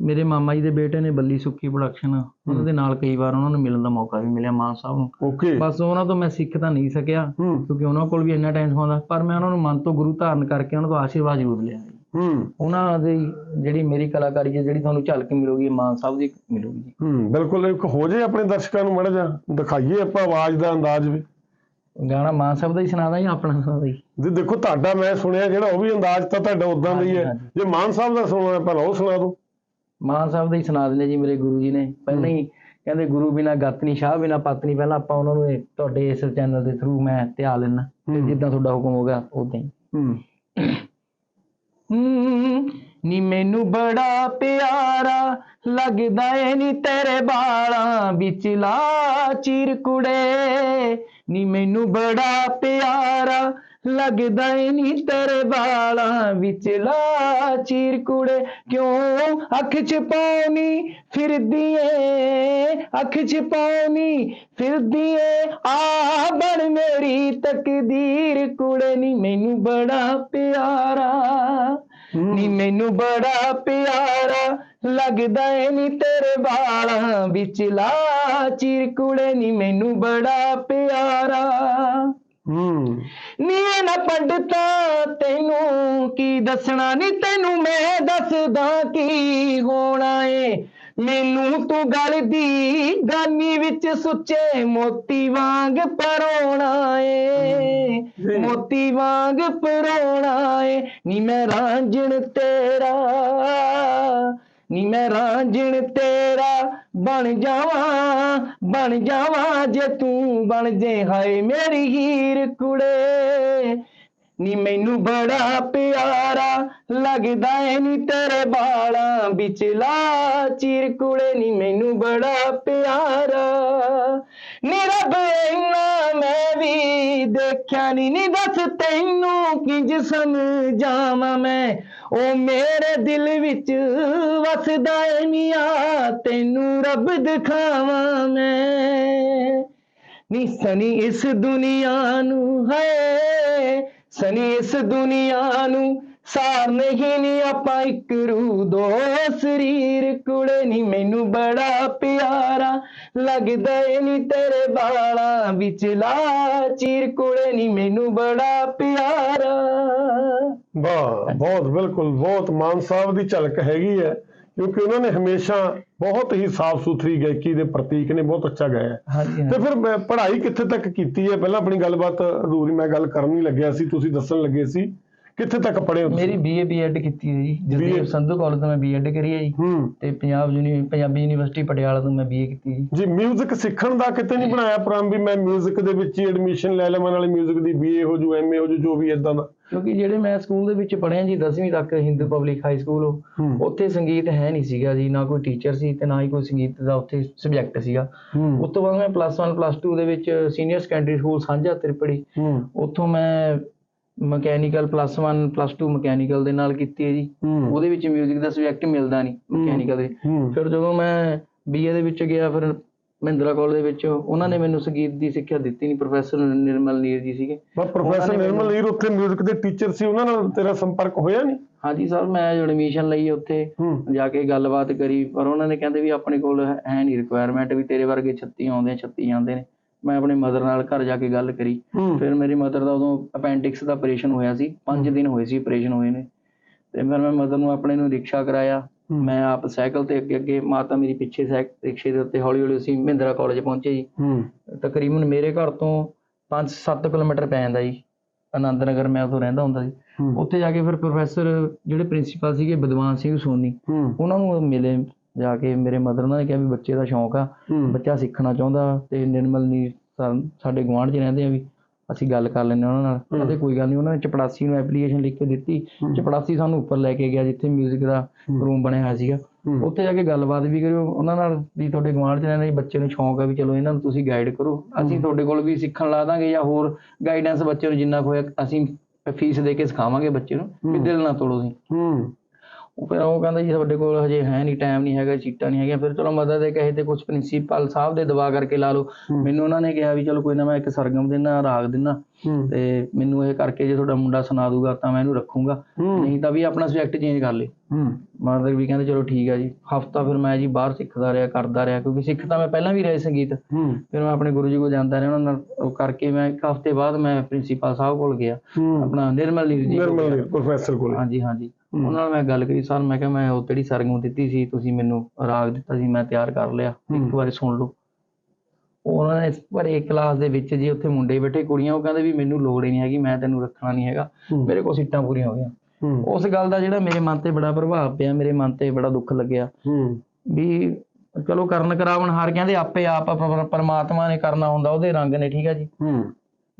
ਮੇਰੇ ਮਾਮਾ ਜੀ ਦੇ ਬੇਟੇ ਨੇ ਬੱਲੀ ਸੁੱਕੀ ਪ੍ਰੋਡਕਸ਼ਨ ਉਹਨਾਂ ਦੇ ਨਾਲ ਕਈ ਵਾਰ ਉਹਨਾਂ ਨੂੰ ਮਿਲਣ ਦਾ ਮੌਕਾ ਵੀ ਮਿਲਿਆ ਮਾਨ ਸਾਹਿਬ ਨੂੰ।
ਓਕੇ।
ਬਸ ਉਹਨਾਂ ਤੋਂ ਮੈਂ ਸਿੱਖ ਤਾਂ ਨਹੀਂ ਸਕਿਆ ਕਿਉਂਕਿ ਉਹਨਾਂ ਕੋਲ ਵੀ ਇੰਨਾ ਟਾਈਮ ਹੁੰਦਾ ਪਰ ਮੈਂ ਉਹਨਾਂ ਨੂੰ ਮਨ ਤੋਂ ਗੁਰੂ ਧਾਰਨ ਕਰਕੇ ਉਹਨਾਂ ਤੋਂ ਆਸ਼ੀਰਵਾਦ ਜ਼ਰੂਰ ਲਿਆ
ਹੂੰ।
ਉਹਨਾਂ ਦੀ ਜਿਹੜੀ ਮੇਰੀ ਕਲਾਕਾਰੀ ਹੈ ਜਿਹੜੀ ਤੁਹਾਨੂੰ ਝਲਕ ਮਿਲੂਗੀ ਮਾਨ ਸਾਹਿਬ ਦੀ ਮਿਲੂਗੀ ਜੀ।
ਹੂੰ ਬਿਲਕੁਲ ਇੱਕ ਹੋ ਜੇ ਆਪਣੇ ਦਰਸ਼ਕਾਂ ਨੂੰ ਮੜਾ ਜਾ ਦਿਖਾਈਏ ਆਪਾਂ ਆਵਾਜ਼ ਦਾ ਅੰਦਾਜ਼ ਵੀ।
ਗਾਣਾ ਮਾਨ ਸਾਹਿਬ ਦਾ ਹੀ ਸੁਣਾਦਾ ਜਾਂ ਆਪਣਾ ਸੁਣਾਦਾ ਜੀ?
ਜੀ ਦੇਖੋ ਤੁਹਾਡਾ ਮੈਂ ਸੁਣਿਆ ਜਿਹੜਾ ਉਹ ਵੀ ਅੰਦਾਜ਼ ਤਾਂ ਤੁਹਾਡਾ ਉਦਾਂ ਦਾ ਹੀ ਹੈ। ਜੇ ਮਾਨ ਸਾਹਿਬ ਦਾ ਸੁਣਨਾ ਪਹਿਲਾਂ ਉਹ ਸੁਣਾ ਦਿਓ।
ਮਾਨ ਸਾਹਿਬ ਦਾ ਹੀ ਸੁਣਾ ਦਿੰਦੇ ਜੀ ਮੇਰੇ ਗੁਰੂ ਜੀ ਨੇ। ਪਹਿਲਾਂ ਹੀ ਕਹਿੰਦੇ ਗੁਰੂ ਬਿਨਾ ਗਤ ਨਹੀਂ ਸ਼ਾਹ ਬਿਨਾ ਪਤ ਨਹੀਂ। ਪਹਿਲਾਂ ਆਪਾਂ ਉਹਨਾਂ ਨੂੰ ਇਹ ਤੁਹਾਡੇ ਇਸ ਚੈਨਲ ਦੇ ਥਰੂ ਮੈਂ ਧਿਆ ਲੈਣਾ। ਜਿੱਦਾਂ ਤੁਹਾਡਾ ਹੁਕਮ ਹੋਗਾ ਉਦਾਂ ਹੀ। ਨੀ ਮੈਨੂੰ ਬੜਾ ਪਿਆਰਾ ਲੱਗਦਾ ਏ ਨੀ ਤੇਰੇ ਬਾਲਾਂ ਵਿੱਚ ਲਾ ਚੀਰ ਕੁੜੇ। ਨੀ ਮੈਨੂੰ ਬੜਾ ਪਿਆਰਾ ਲੱਗਦਾ ਏ ਨੀ ਤੇਰੇ ਵਾਲਾਂ ਵਿੱਚ ਲਾ ਚੀਰ ਕੁੜੇ। ਕਿਉਂ ਅੱਖ ਚ ਪਾਉਣੀ ਫਿਰਦੀ ਏ ਅੱਖ ਚ ਪਾਉਣੀ ਫਿਰਦੀ ਏ ਆ ਬਣ ਮੇਰੀ ਤਕਦੀਰ, ਕੁੜੇ ਨੀ ਮੈਨੂੰ ਬੜਾ ਪਿਆਰਾ, ਨੀ ਮੈਨੂੰ ਬੜਾ ਪਿਆਰਾ। ਲੱਗਦਾ ਏ ਨੀ ਤੇਰੇ ਵਾਲਾਂ ਵਿੱਚ ਲਾ ਚੀਰ ਕੁੜੇ ਨੀ ਮੈਨੂੰ ਬੜਾ ਪਿਆਰਾ। ਨੀ ਨਾ ਪੰਡਤਾ ਤੈਨੂੰ ਕੀ ਦੱਸਣਾ? ਨੀ ਤੈਨੂੰ ਮੈਂ ਦੱਸਦਾ ਕੀ ਹੋਣਾ ਏ? ਮੈਨੂੰ ਤੂੰ ਗਲ ਦੀ ਗਾਨੀ ਵਿੱਚ ਸੁੱਚੇ ਮੋਤੀ ਵਾਂਗ ਪਰੋਣਾ ਏ। ਮੋਤੀ ਵਾਂਗ ਪਰੋਣਾ ਏ। ਨੀ ਮੈਂ ਰਾਂਝਣ ਤੇਰਾ ਨੀ ਮੈਂ ਰਾਂਝਣ ਤੇਰਾ। ਬਣ ਜਾਵਾਂ ਬਣ ਜਾਵਾਂ ਜੇ ਤੂੰ ਬਣ ਜੇ, ਹਾਏ ਮੇਰੀ ਹੀਰ ਕੁੜੇ। ਨੀ ਮੈਨੂੰ ਬੜਾ ਪਿਆਰਾ ਲੱਗਦਾ ਏ, ਨੀ ਤੇਰੇ ਬਾਲਾਂ ਵਿੱਚ ਲਾ ਚੀਰ ਕੁੜੇ। ਨੀ ਮੈਨੂੰ ਬੜਾ ਪਿਆਰਾ, ਨੀ ਰੱਬ ਇੰਨਾ ਮੈਂ ਵੀ ਦੇਖਿਆ ਨੀ। ਨੀ ਦੱਸ ਤੈਨੂੰ ਕਿੰਜ ਸਮਝਾਵਾਂ ਮੈਂ? ਉਹ ਮੇਰੇ ਦਿਲ ਵਿੱਚ ਵਸਦਾ ਏ ਮੀਆਂ, ਤੈਨੂੰ ਰੱਬ ਦਿਖਾਵਾਂ ਮੈਂ। ਨੀ ਸਨੀ ਇਸ ਦੁਨੀਆ ਨੂੰ ਹੈ ਸਨੀ ਇਸ ਦੁਨੀਆ ਨੂੰ ਸਾਰ ਨਹੀਂ, ਨੀ ਆਪਾਂ ਇੱਕ ਰੂ ਦੋ, ਸਰੀਰ ਕੁੜੇ ਨੀ, ਮੈਨੂੰ ਬੜਾ ਪਿਆਰਾ। ਲੱਗਦਾ ਏ ਨੀ ਤੇਰੇ ਬਾਲਾਂ ਵਿੱਚ ਲਾ ਚੀਰ ਕੁੜੇ ਨੀ ਮੈਨੂੰ ਬੜਾ ਪਿਆਰਾ।
ਵਾਹ ਬਹੁਤ ਬਿਲਕੁਲ ਬਹੁਤ ਮਾਨ ਸਾਹਿਬ ਦੀ ਝਲਕ ਹੈਗੀ ਹੈ ਕਿਉਂਕਿ ਉਹਨਾਂ ਨੇ ਹਮੇਸ਼ਾ ਬਹੁਤ ਹੀ ਸਾਫ਼ ਸੁਥਰੀ ਗਾਇਕੀ ਦੇ ਪ੍ਰਤੀਕ ਨੇ ਬਹੁਤ ਅੱਛਾ ਗਾਇਆ ਤੇ ਫਿਰ ਪੜ੍ਹਾਈ ਕਿੱਥੇ ਤੱਕ ਕੀਤੀ ਹੈ? ਪਹਿਲਾਂ ਆਪਣੀ ਗੱਲਬਾਤ ਅਧੂਰੀ ਮੈਂ ਗੱਲ ਕਰਨ ਹੀ ਲੱਗਿਆ ਸੀ ਤੁਸੀਂ ਦੱਸਣ ਲੱਗੇ ਸੀ ਕਿੱਥੇ ਤੱਕ ਪੜ੍ਹੇ ਹੋ ਤੁਸੀਂ
ਮੇਰੀ ਬੀਏ ਬੀਐਡ ਕੀਤੀ ਹੈ ਜੀ ਜਸਦੇਵ
BA
ਸੰਧੂ ਕਾਲਜ ਤੋਂ ਮੈਂ ਬੀਐਡ ਕਰੀ ਹੈ ਜੀ
ਹੂੰ
ਤੇ ਪੰਜਾਬ ਯੂਨੀ ਪੰਜਾਬੀ ਯੂਨੀਵਰਸਿਟੀ ਪਟਿਆਲਾ ਤੋਂ ਮੈਂ ਬੀਏ ਕੀਤੀ ਜੀ
ਜੀ 뮤직 ਸਿੱਖਣ ਦਾ ਕਿਤੇ ਨਹੀਂ ਬਣਾਇਆ ਪ੍ਰੋਗਰਾਮ ਵੀ ਮੈਂ 뮤직 ਦੇ ਵਿੱਚ ਹੀ ਐਡਮਿਸ਼ਨ ਲੈ ਲਵਾਂ ਨਾਲੇ 뮤직 ਦੀ ਬੀਏ ਹੋ ਜੂ ਐਮਏ ਹੋ ਜੂ ਜੋ ਵੀ ਇਦਾਂ ਦਾ
ਕਿਉਂਕਿ ਜਿਹੜੇ ਮੈਂ ਸਕੂਲ ਦੇ ਵਿੱਚ ਪੜ੍ਹਿਆ ਜੀ 10ਵੀਂ ਤੱਕ ਹਿੰਦੂ ਪਬਲਿਕ ਹਾਈ ਸਕੂਲ
ਹੂੰ
ਉੱਥੇ ਸੰਗੀਤ ਹੈ ਨਹੀਂ ਸੀਗਾ ਜੀ ਨਾ ਕੋਈ ਟੀਚਰ ਸੀ ਤੇ ਨਾ ਹੀ ਕੋਈ ਸੰਗੀਤ ਦਾ ਉੱਥੇ ਸਬਜੈਕਟ ਸੀਗਾ
ਹੂੰ
ਉਸ ਤੋਂ ਬਾਅਦ ਮੈਂ ਪਲੱਸ 1 ਪਲੱਸ 2 ਦੇ ਵਿੱਚ ਸੀਨੀਅਰ ਸੈਕੰਡਰੀ ਸਕੂਲ ਸਾਂਝਾ ਤ੍ਰਿਪੜੀ
ਹੂੰ
ਉੱਥੋਂ ਮੈਂ ਮਕੈਨੀਕਲ ਪਲੱਸ 1 ਪਲੱਸ 2 ਮਕੈਨੀਕਲ ਦੇ ਨਾਲ ਕੀਤੀ ਹੈ ਜੀ
ਹੂੰ
ਉਹਦੇ ਵਿੱਚ 뮤직 ਦਾ ਸਬਜੈਕਟ ਮਿਲਦਾ ਨਹੀਂ ਮਕੈਨੀਕਲ ਦੇ
ਹੂੰ
ਫਿਰ ਜਦੋਂ ਮੈਂ ਬੀਏ ਦੇ ਵਿੱਚ ਗਿਆ ਫਿਰ ਮਹਿੰਦਰਾ ਕਾਲਜ ਦੇ ਵਿੱਚ ਉਹਨਾਂ ਨੇ ਮੈਨੂੰ ਸੰਗੀਤ ਦੀ ਸਿੱਖਿਆ ਦਿੱਤੀ ਨਹੀਂ ਪ੍ਰੋਫੈਸਰ ਨਿਰਮਲ ਨੀਰ ਜੀ ਸੀਗੇ
ਬਸ ਪ੍ਰੋਫੈਸਰ ਨਿਰਮਲ ਨੀਰ ਉੱਥੇ 뮤직 ਦੇ ਟੀਚਰ ਸੀ ਉਹਨਾਂ ਨਾਲ ਤੇਰਾ ਸੰਪਰਕ ਹੋਇਆ ਨਹੀਂ
ਹਾਂਜੀ ਸਰ ਮੈਂ ਐਡਮਿਸ਼ਨ ਲਈ ਉੱਥੇ
ਹੂੰ
ਜਾ ਕੇ ਗੱਲਬਾਤ ਕਰੀ ਪਰ ਉਹਨਾਂ ਨੇ ਕਹਿੰਦੇ ਵੀ ਆਪਣੇ ਕੋਲ ਹੈ ਹੈ ਨਹੀਂ ਰਿਕੁਆਇਰਮੈਂਟ ਵੀ ਤੇਰੇ ਵਰਗੇ 36 ਆਉਂਦੇ ਆ 36 ਜਾਂਦੇ ਨੇ ਮੈਂ ਆਪਣੀ ਮਦਰ ਨਾਲ ਘਰ ਜਾ ਕੇ ਗੱਲ ਕਰੀ।
ਹੂੰ।
ਫਿਰ ਮੇਰੀ ਮਦਰ ਦਾ ਉਦੋਂ ਅਪੈਂਡਿਕਸ ਦਾ ਆਪਰੇਸ਼ਨ ਹੋਇਆ ਸੀ। 5 ਦਿਨ ਹੋਏ ਸੀ ਆਪਰੇਸ਼ਨ ਹੋਏ ਨੇ। ਤੇ ਫਿਰ ਮੈਂ ਮਦਰ ਨੂੰ ਆਪਣੇ ਨੂੰ ਰਿਕਸ਼ਾ ਕਰਾਇਆ। ਮੈਂ ਆਪ ਸਾਈਕਲ ਤੇ ਅੱਗੇ ਅੱਗੇ ਮਾਤਾ ਮੇਰੀ ਪਿੱਛੇ ਸਾਈਕ ਰਿਕਸ਼ੇ ਦੇ ਉੱਤੇ ਹੌਲੀ ਹੌਲੀ ਅਸੀਂ ਮਹਿੰਦਰਾ ਕਾਲਜ ਪਹੁੰਚੇ ਜੀ।
ਹੂੰ।
ਤਕਰੀਬਨ ਮੇਰੇ ਘਰ ਤੋਂ 5-7 ਕਿਲੋਮੀਟਰ ਪੈ ਜਾਂਦਾ ਜੀ। ਆਨੰਦ ਨਗਰ ਮੈਂ ਉਦੋਂ ਰਹਿੰਦਾ ਹੁੰਦਾ ਸੀ।
ਹੂੰ।
ਉੱਥੇ ਜਾ ਕੇ ਫਿਰ ਪ੍ਰੋਫੈਸਰ ਜਿਹੜੇ ਪ੍ਰਿੰਸੀਪਲ ਸੀਗੇ ਵਿਦਵਾਨ ਸਿੰਘ ਸੋਨੀ
ਹੂੰ।
ਉਹਨਾਂ ਨੂੰ ਮਿਲੇ। ਜਾ ਕੇ ਮੇਰੇ ਮਦਰ ਉਹਨਾਂ ਨੇ ਕਿਹਾ ਵੀ ਬੱਚੇ ਦਾ ਸ਼ੌਂਕ ਆ ਬੱਚਾ ਸਿੱਖਣਾ ਚਾਹੁੰਦਾ ਤੇ ਨਿਰਮਲ ਨੀ ਸਾਡੇ ਗੁਆਂਢ 'ਚ ਰਹਿੰਦੇ ਆ ਵੀ ਅਸੀਂ ਗੱਲ ਕਰ ਲੈਂਦੇ ਉਹਨਾਂ ਨਾਲ। ਕਹਿੰਦੇ ਕੋਈ ਗੱਲ ਨਹੀਂ ਉਹਨਾਂ ਨੇ ਚਪੜਾਸੀ ਨੂੰ ਐਪਲੀਕੇਸ਼ਨ ਲਿਖ ਕੇ ਦਿੱਤੀ। ਚਪੜਾਸੀ ਸਾਨੂੰ ਉੱਪਰ ਲੈ ਕੇ ਗਿਆ ਜਿੱਥੇ 뮤직 ਦਾ ਰੂਮ ਬਣਿਆ ਹੋਇਆ ਸੀਗਾ। ਉੱਥੇ ਜਾ ਕੇ ਗੱਲਬਾਤ ਵੀ ਕਰਿਓ ਉਹਨਾਂ ਨਾਲ ਵੀ ਤੁਹਾਡੇ ਗੁਆਂਢ 'ਚ ਰਹਿੰਦੇ ਬੱਚੇ ਨੂੰ ਸ਼ੌਂਕ ਆ ਵੀ ਚਲੋ ਇਹਨਾਂ ਨੂੰ ਤੁਸੀਂ ਗਾਈਡ ਕਰੋ। ਅਸੀਂ ਤੁਹਾਡੇ ਕੋਲ ਵੀ ਸਿੱਖਣ ਲਾ ਦਾਂਗੇ ਜਾਂ ਹੋਰ ਗਾਈਡੈਂਸ ਬੱਚੇ ਨੂੰ ਜਿੰਨਾ ਕੁ ਹੋਇਆ ਅਸੀਂ ਫੀਸ ਦੇ ਕੇ ਸਿਖਾਵਾਂਗੇ ਬੱਚੇ ਨੂੰ। ਵੀ ਦਿਲ ਨਾ ਤੋੜੋ ਤੁਸੀਂ।
ਹੂੰ।
ਉਹ ਫਿਰ ਉਹ ਕਹਿੰਦਾ ਜੀ ਤੁਹਾਡੇ ਕੋਲ ਹਜੇ ਹੈ ਨਹੀਂ ਟਾਈਮ ਨਹੀਂ ਹੈਗਾ ਸੀਟਾਂ ਨਹੀਂ ਹੈਗੀਆਂ। ਫਿਰ ਚਲੋ ਮਦਦ ਦੇ ਕਹੇ ਤੇ ਕੁਝ ਪ੍ਰਿੰਸੀਪਲ ਸਾਹਿਬ ਦੇ ਦਵਾ ਕਰਕੇ ਲਾ ਲਓ। ਮੈਨੂੰ ਉਹਨਾਂ ਨੇ ਕਿਹਾ ਵੀ ਚਲੋ ਕੋਈ ਨਾ ਮੈਂ ਇੱਕ ਸਰਗਮ ਦੇਣਾ ਰਾਗ ਦੇਣਾ ਤੇ ਮੈਨੂੰ ਇਹ ਕਰਕੇ ਜੇ ਤੁਹਾਡਾ ਮੁੰਡਾ ਸੁਣਾ ਦੂਗਾ ਤਾਂ ਮੈਂ ਇਹਨੂੰ ਰੱਖੂੰਗਾ। ਨਹੀਂ ਤਾਂ ਵੀ ਆਪਣਾ ਸਬਜੈਕਟ ਚੇਂਜ ਕਰ ਲੇ। ਮਦਰ ਵੀ ਕਹਿੰਦੇ ਚਲੋ ਠੀਕ ਆ ਜੀ। ਹਫਤਾ ਫਿਰ ਮੈਂ ਜੀ ਬਾਹਰ ਸਿੱਖਦਾ ਰਿਹਾ ਕਰਦਾ ਰਿਹਾ ਕਿਉਂਕਿ ਸਿੱਖ ਤਾਂ ਮੈਂ ਪਹਿਲਾਂ ਵੀ ਰਿਹਾ ਸੰਗੀਤ। ਫਿਰ ਮੈਂ ਆਪਣੇ ਗੁਰੂ ਜੀ ਕੋਲ ਜਾਂਦਾ ਰਿਹਾ ਉਹਨਾਂ ਨਾਲ ਉਹ ਕਰਕੇ ਮੈਂ ਇੱਕ ਹਫ਼ਤੇ ਬਾਅਦ ਮੈਂ ਪ੍ਰਿੰਸੀਪਲ ਸਾਹਿਬ ਕੋਲ ਗਿਆ। ਆਪਣਾ ਨਿਰਮਲ ਨੀਰ ਜੀ
ਨਿਰਮਲ। ਨੀਰ ਪ੍ਰੋਫੈਸਰ ਕੋਲ।
ਹਾਂਜੀ ਹਾਂਜੀ। ਉਹਨਾਂ ਨਾਲ ਮੈਂ ਗੱਲ ਕਰੀ ਸਰ ਮੈਂ ਕਿਹਾ ਮੈਂ ਉਹ ਜਿਹੜੀ ਸਰਗਮ ਦਿੱਤੀ ਸੀ ਤੁਸੀਂ ਮੈਨੂੰ ਰਾਗ ਦਿੱਤਾ ਸੀ ਮੈਂ ਤਿਆਰ ਕਰ ਲਿਆ ਇੱਕ ਵਾਰੀ ਸੁਣ ਲਓ। ਉਹਨਾਂ ਨੇ ਪਰ ਇੱਕ ਕਲਾਸ ਦੇ ਵਿੱਚ ਜੀ ਉੱਥੇ ਮੁੰਡੇ ਬੈਠੇ ਕੁੜੀਆਂ ਉਹ ਕਹਿੰਦੇ ਵੀ ਮੈਨੂੰ ਲੋੜ ਹੀ ਨਹੀਂ ਹੈਗੀ ਮੈਂ ਤੈਨੂੰ ਰੱਖਣਾ ਨਹੀਂ ਹੈਗਾ। ਮੇਰੇ ਕੋਲ ਸੀਟਾਂ ਪੂਰੀਆਂ ਹੋ ਗਈਆਂ। ਉਸ ਗੱਲ ਦਾ ਜਿਹੜਾ ਮੇਰੇ ਮਨ ਤੇ ਬੜਾ ਪ੍ਰਭਾਵ ਪਿਆ ਮੇਰੇ ਮਨ ਤੇ ਬੜਾ ਦੁੱਖ ਲੱਗਿਆ। ਵੀ ਚਲੋ ਕਰਨ ਕਰਾਵਣ ਹਾਰ ਕਹਿੰਦੇ ਆਪੇ ਆਪ ਪਰ- ਪਰਮਾਤਮਾ ਨੇ ਕਰਨਾ ਹੁੰਦਾ ਉਹਦੇ ਰੰਗ ਨੇ ਠੀਕ ਹੈ ਜੀ?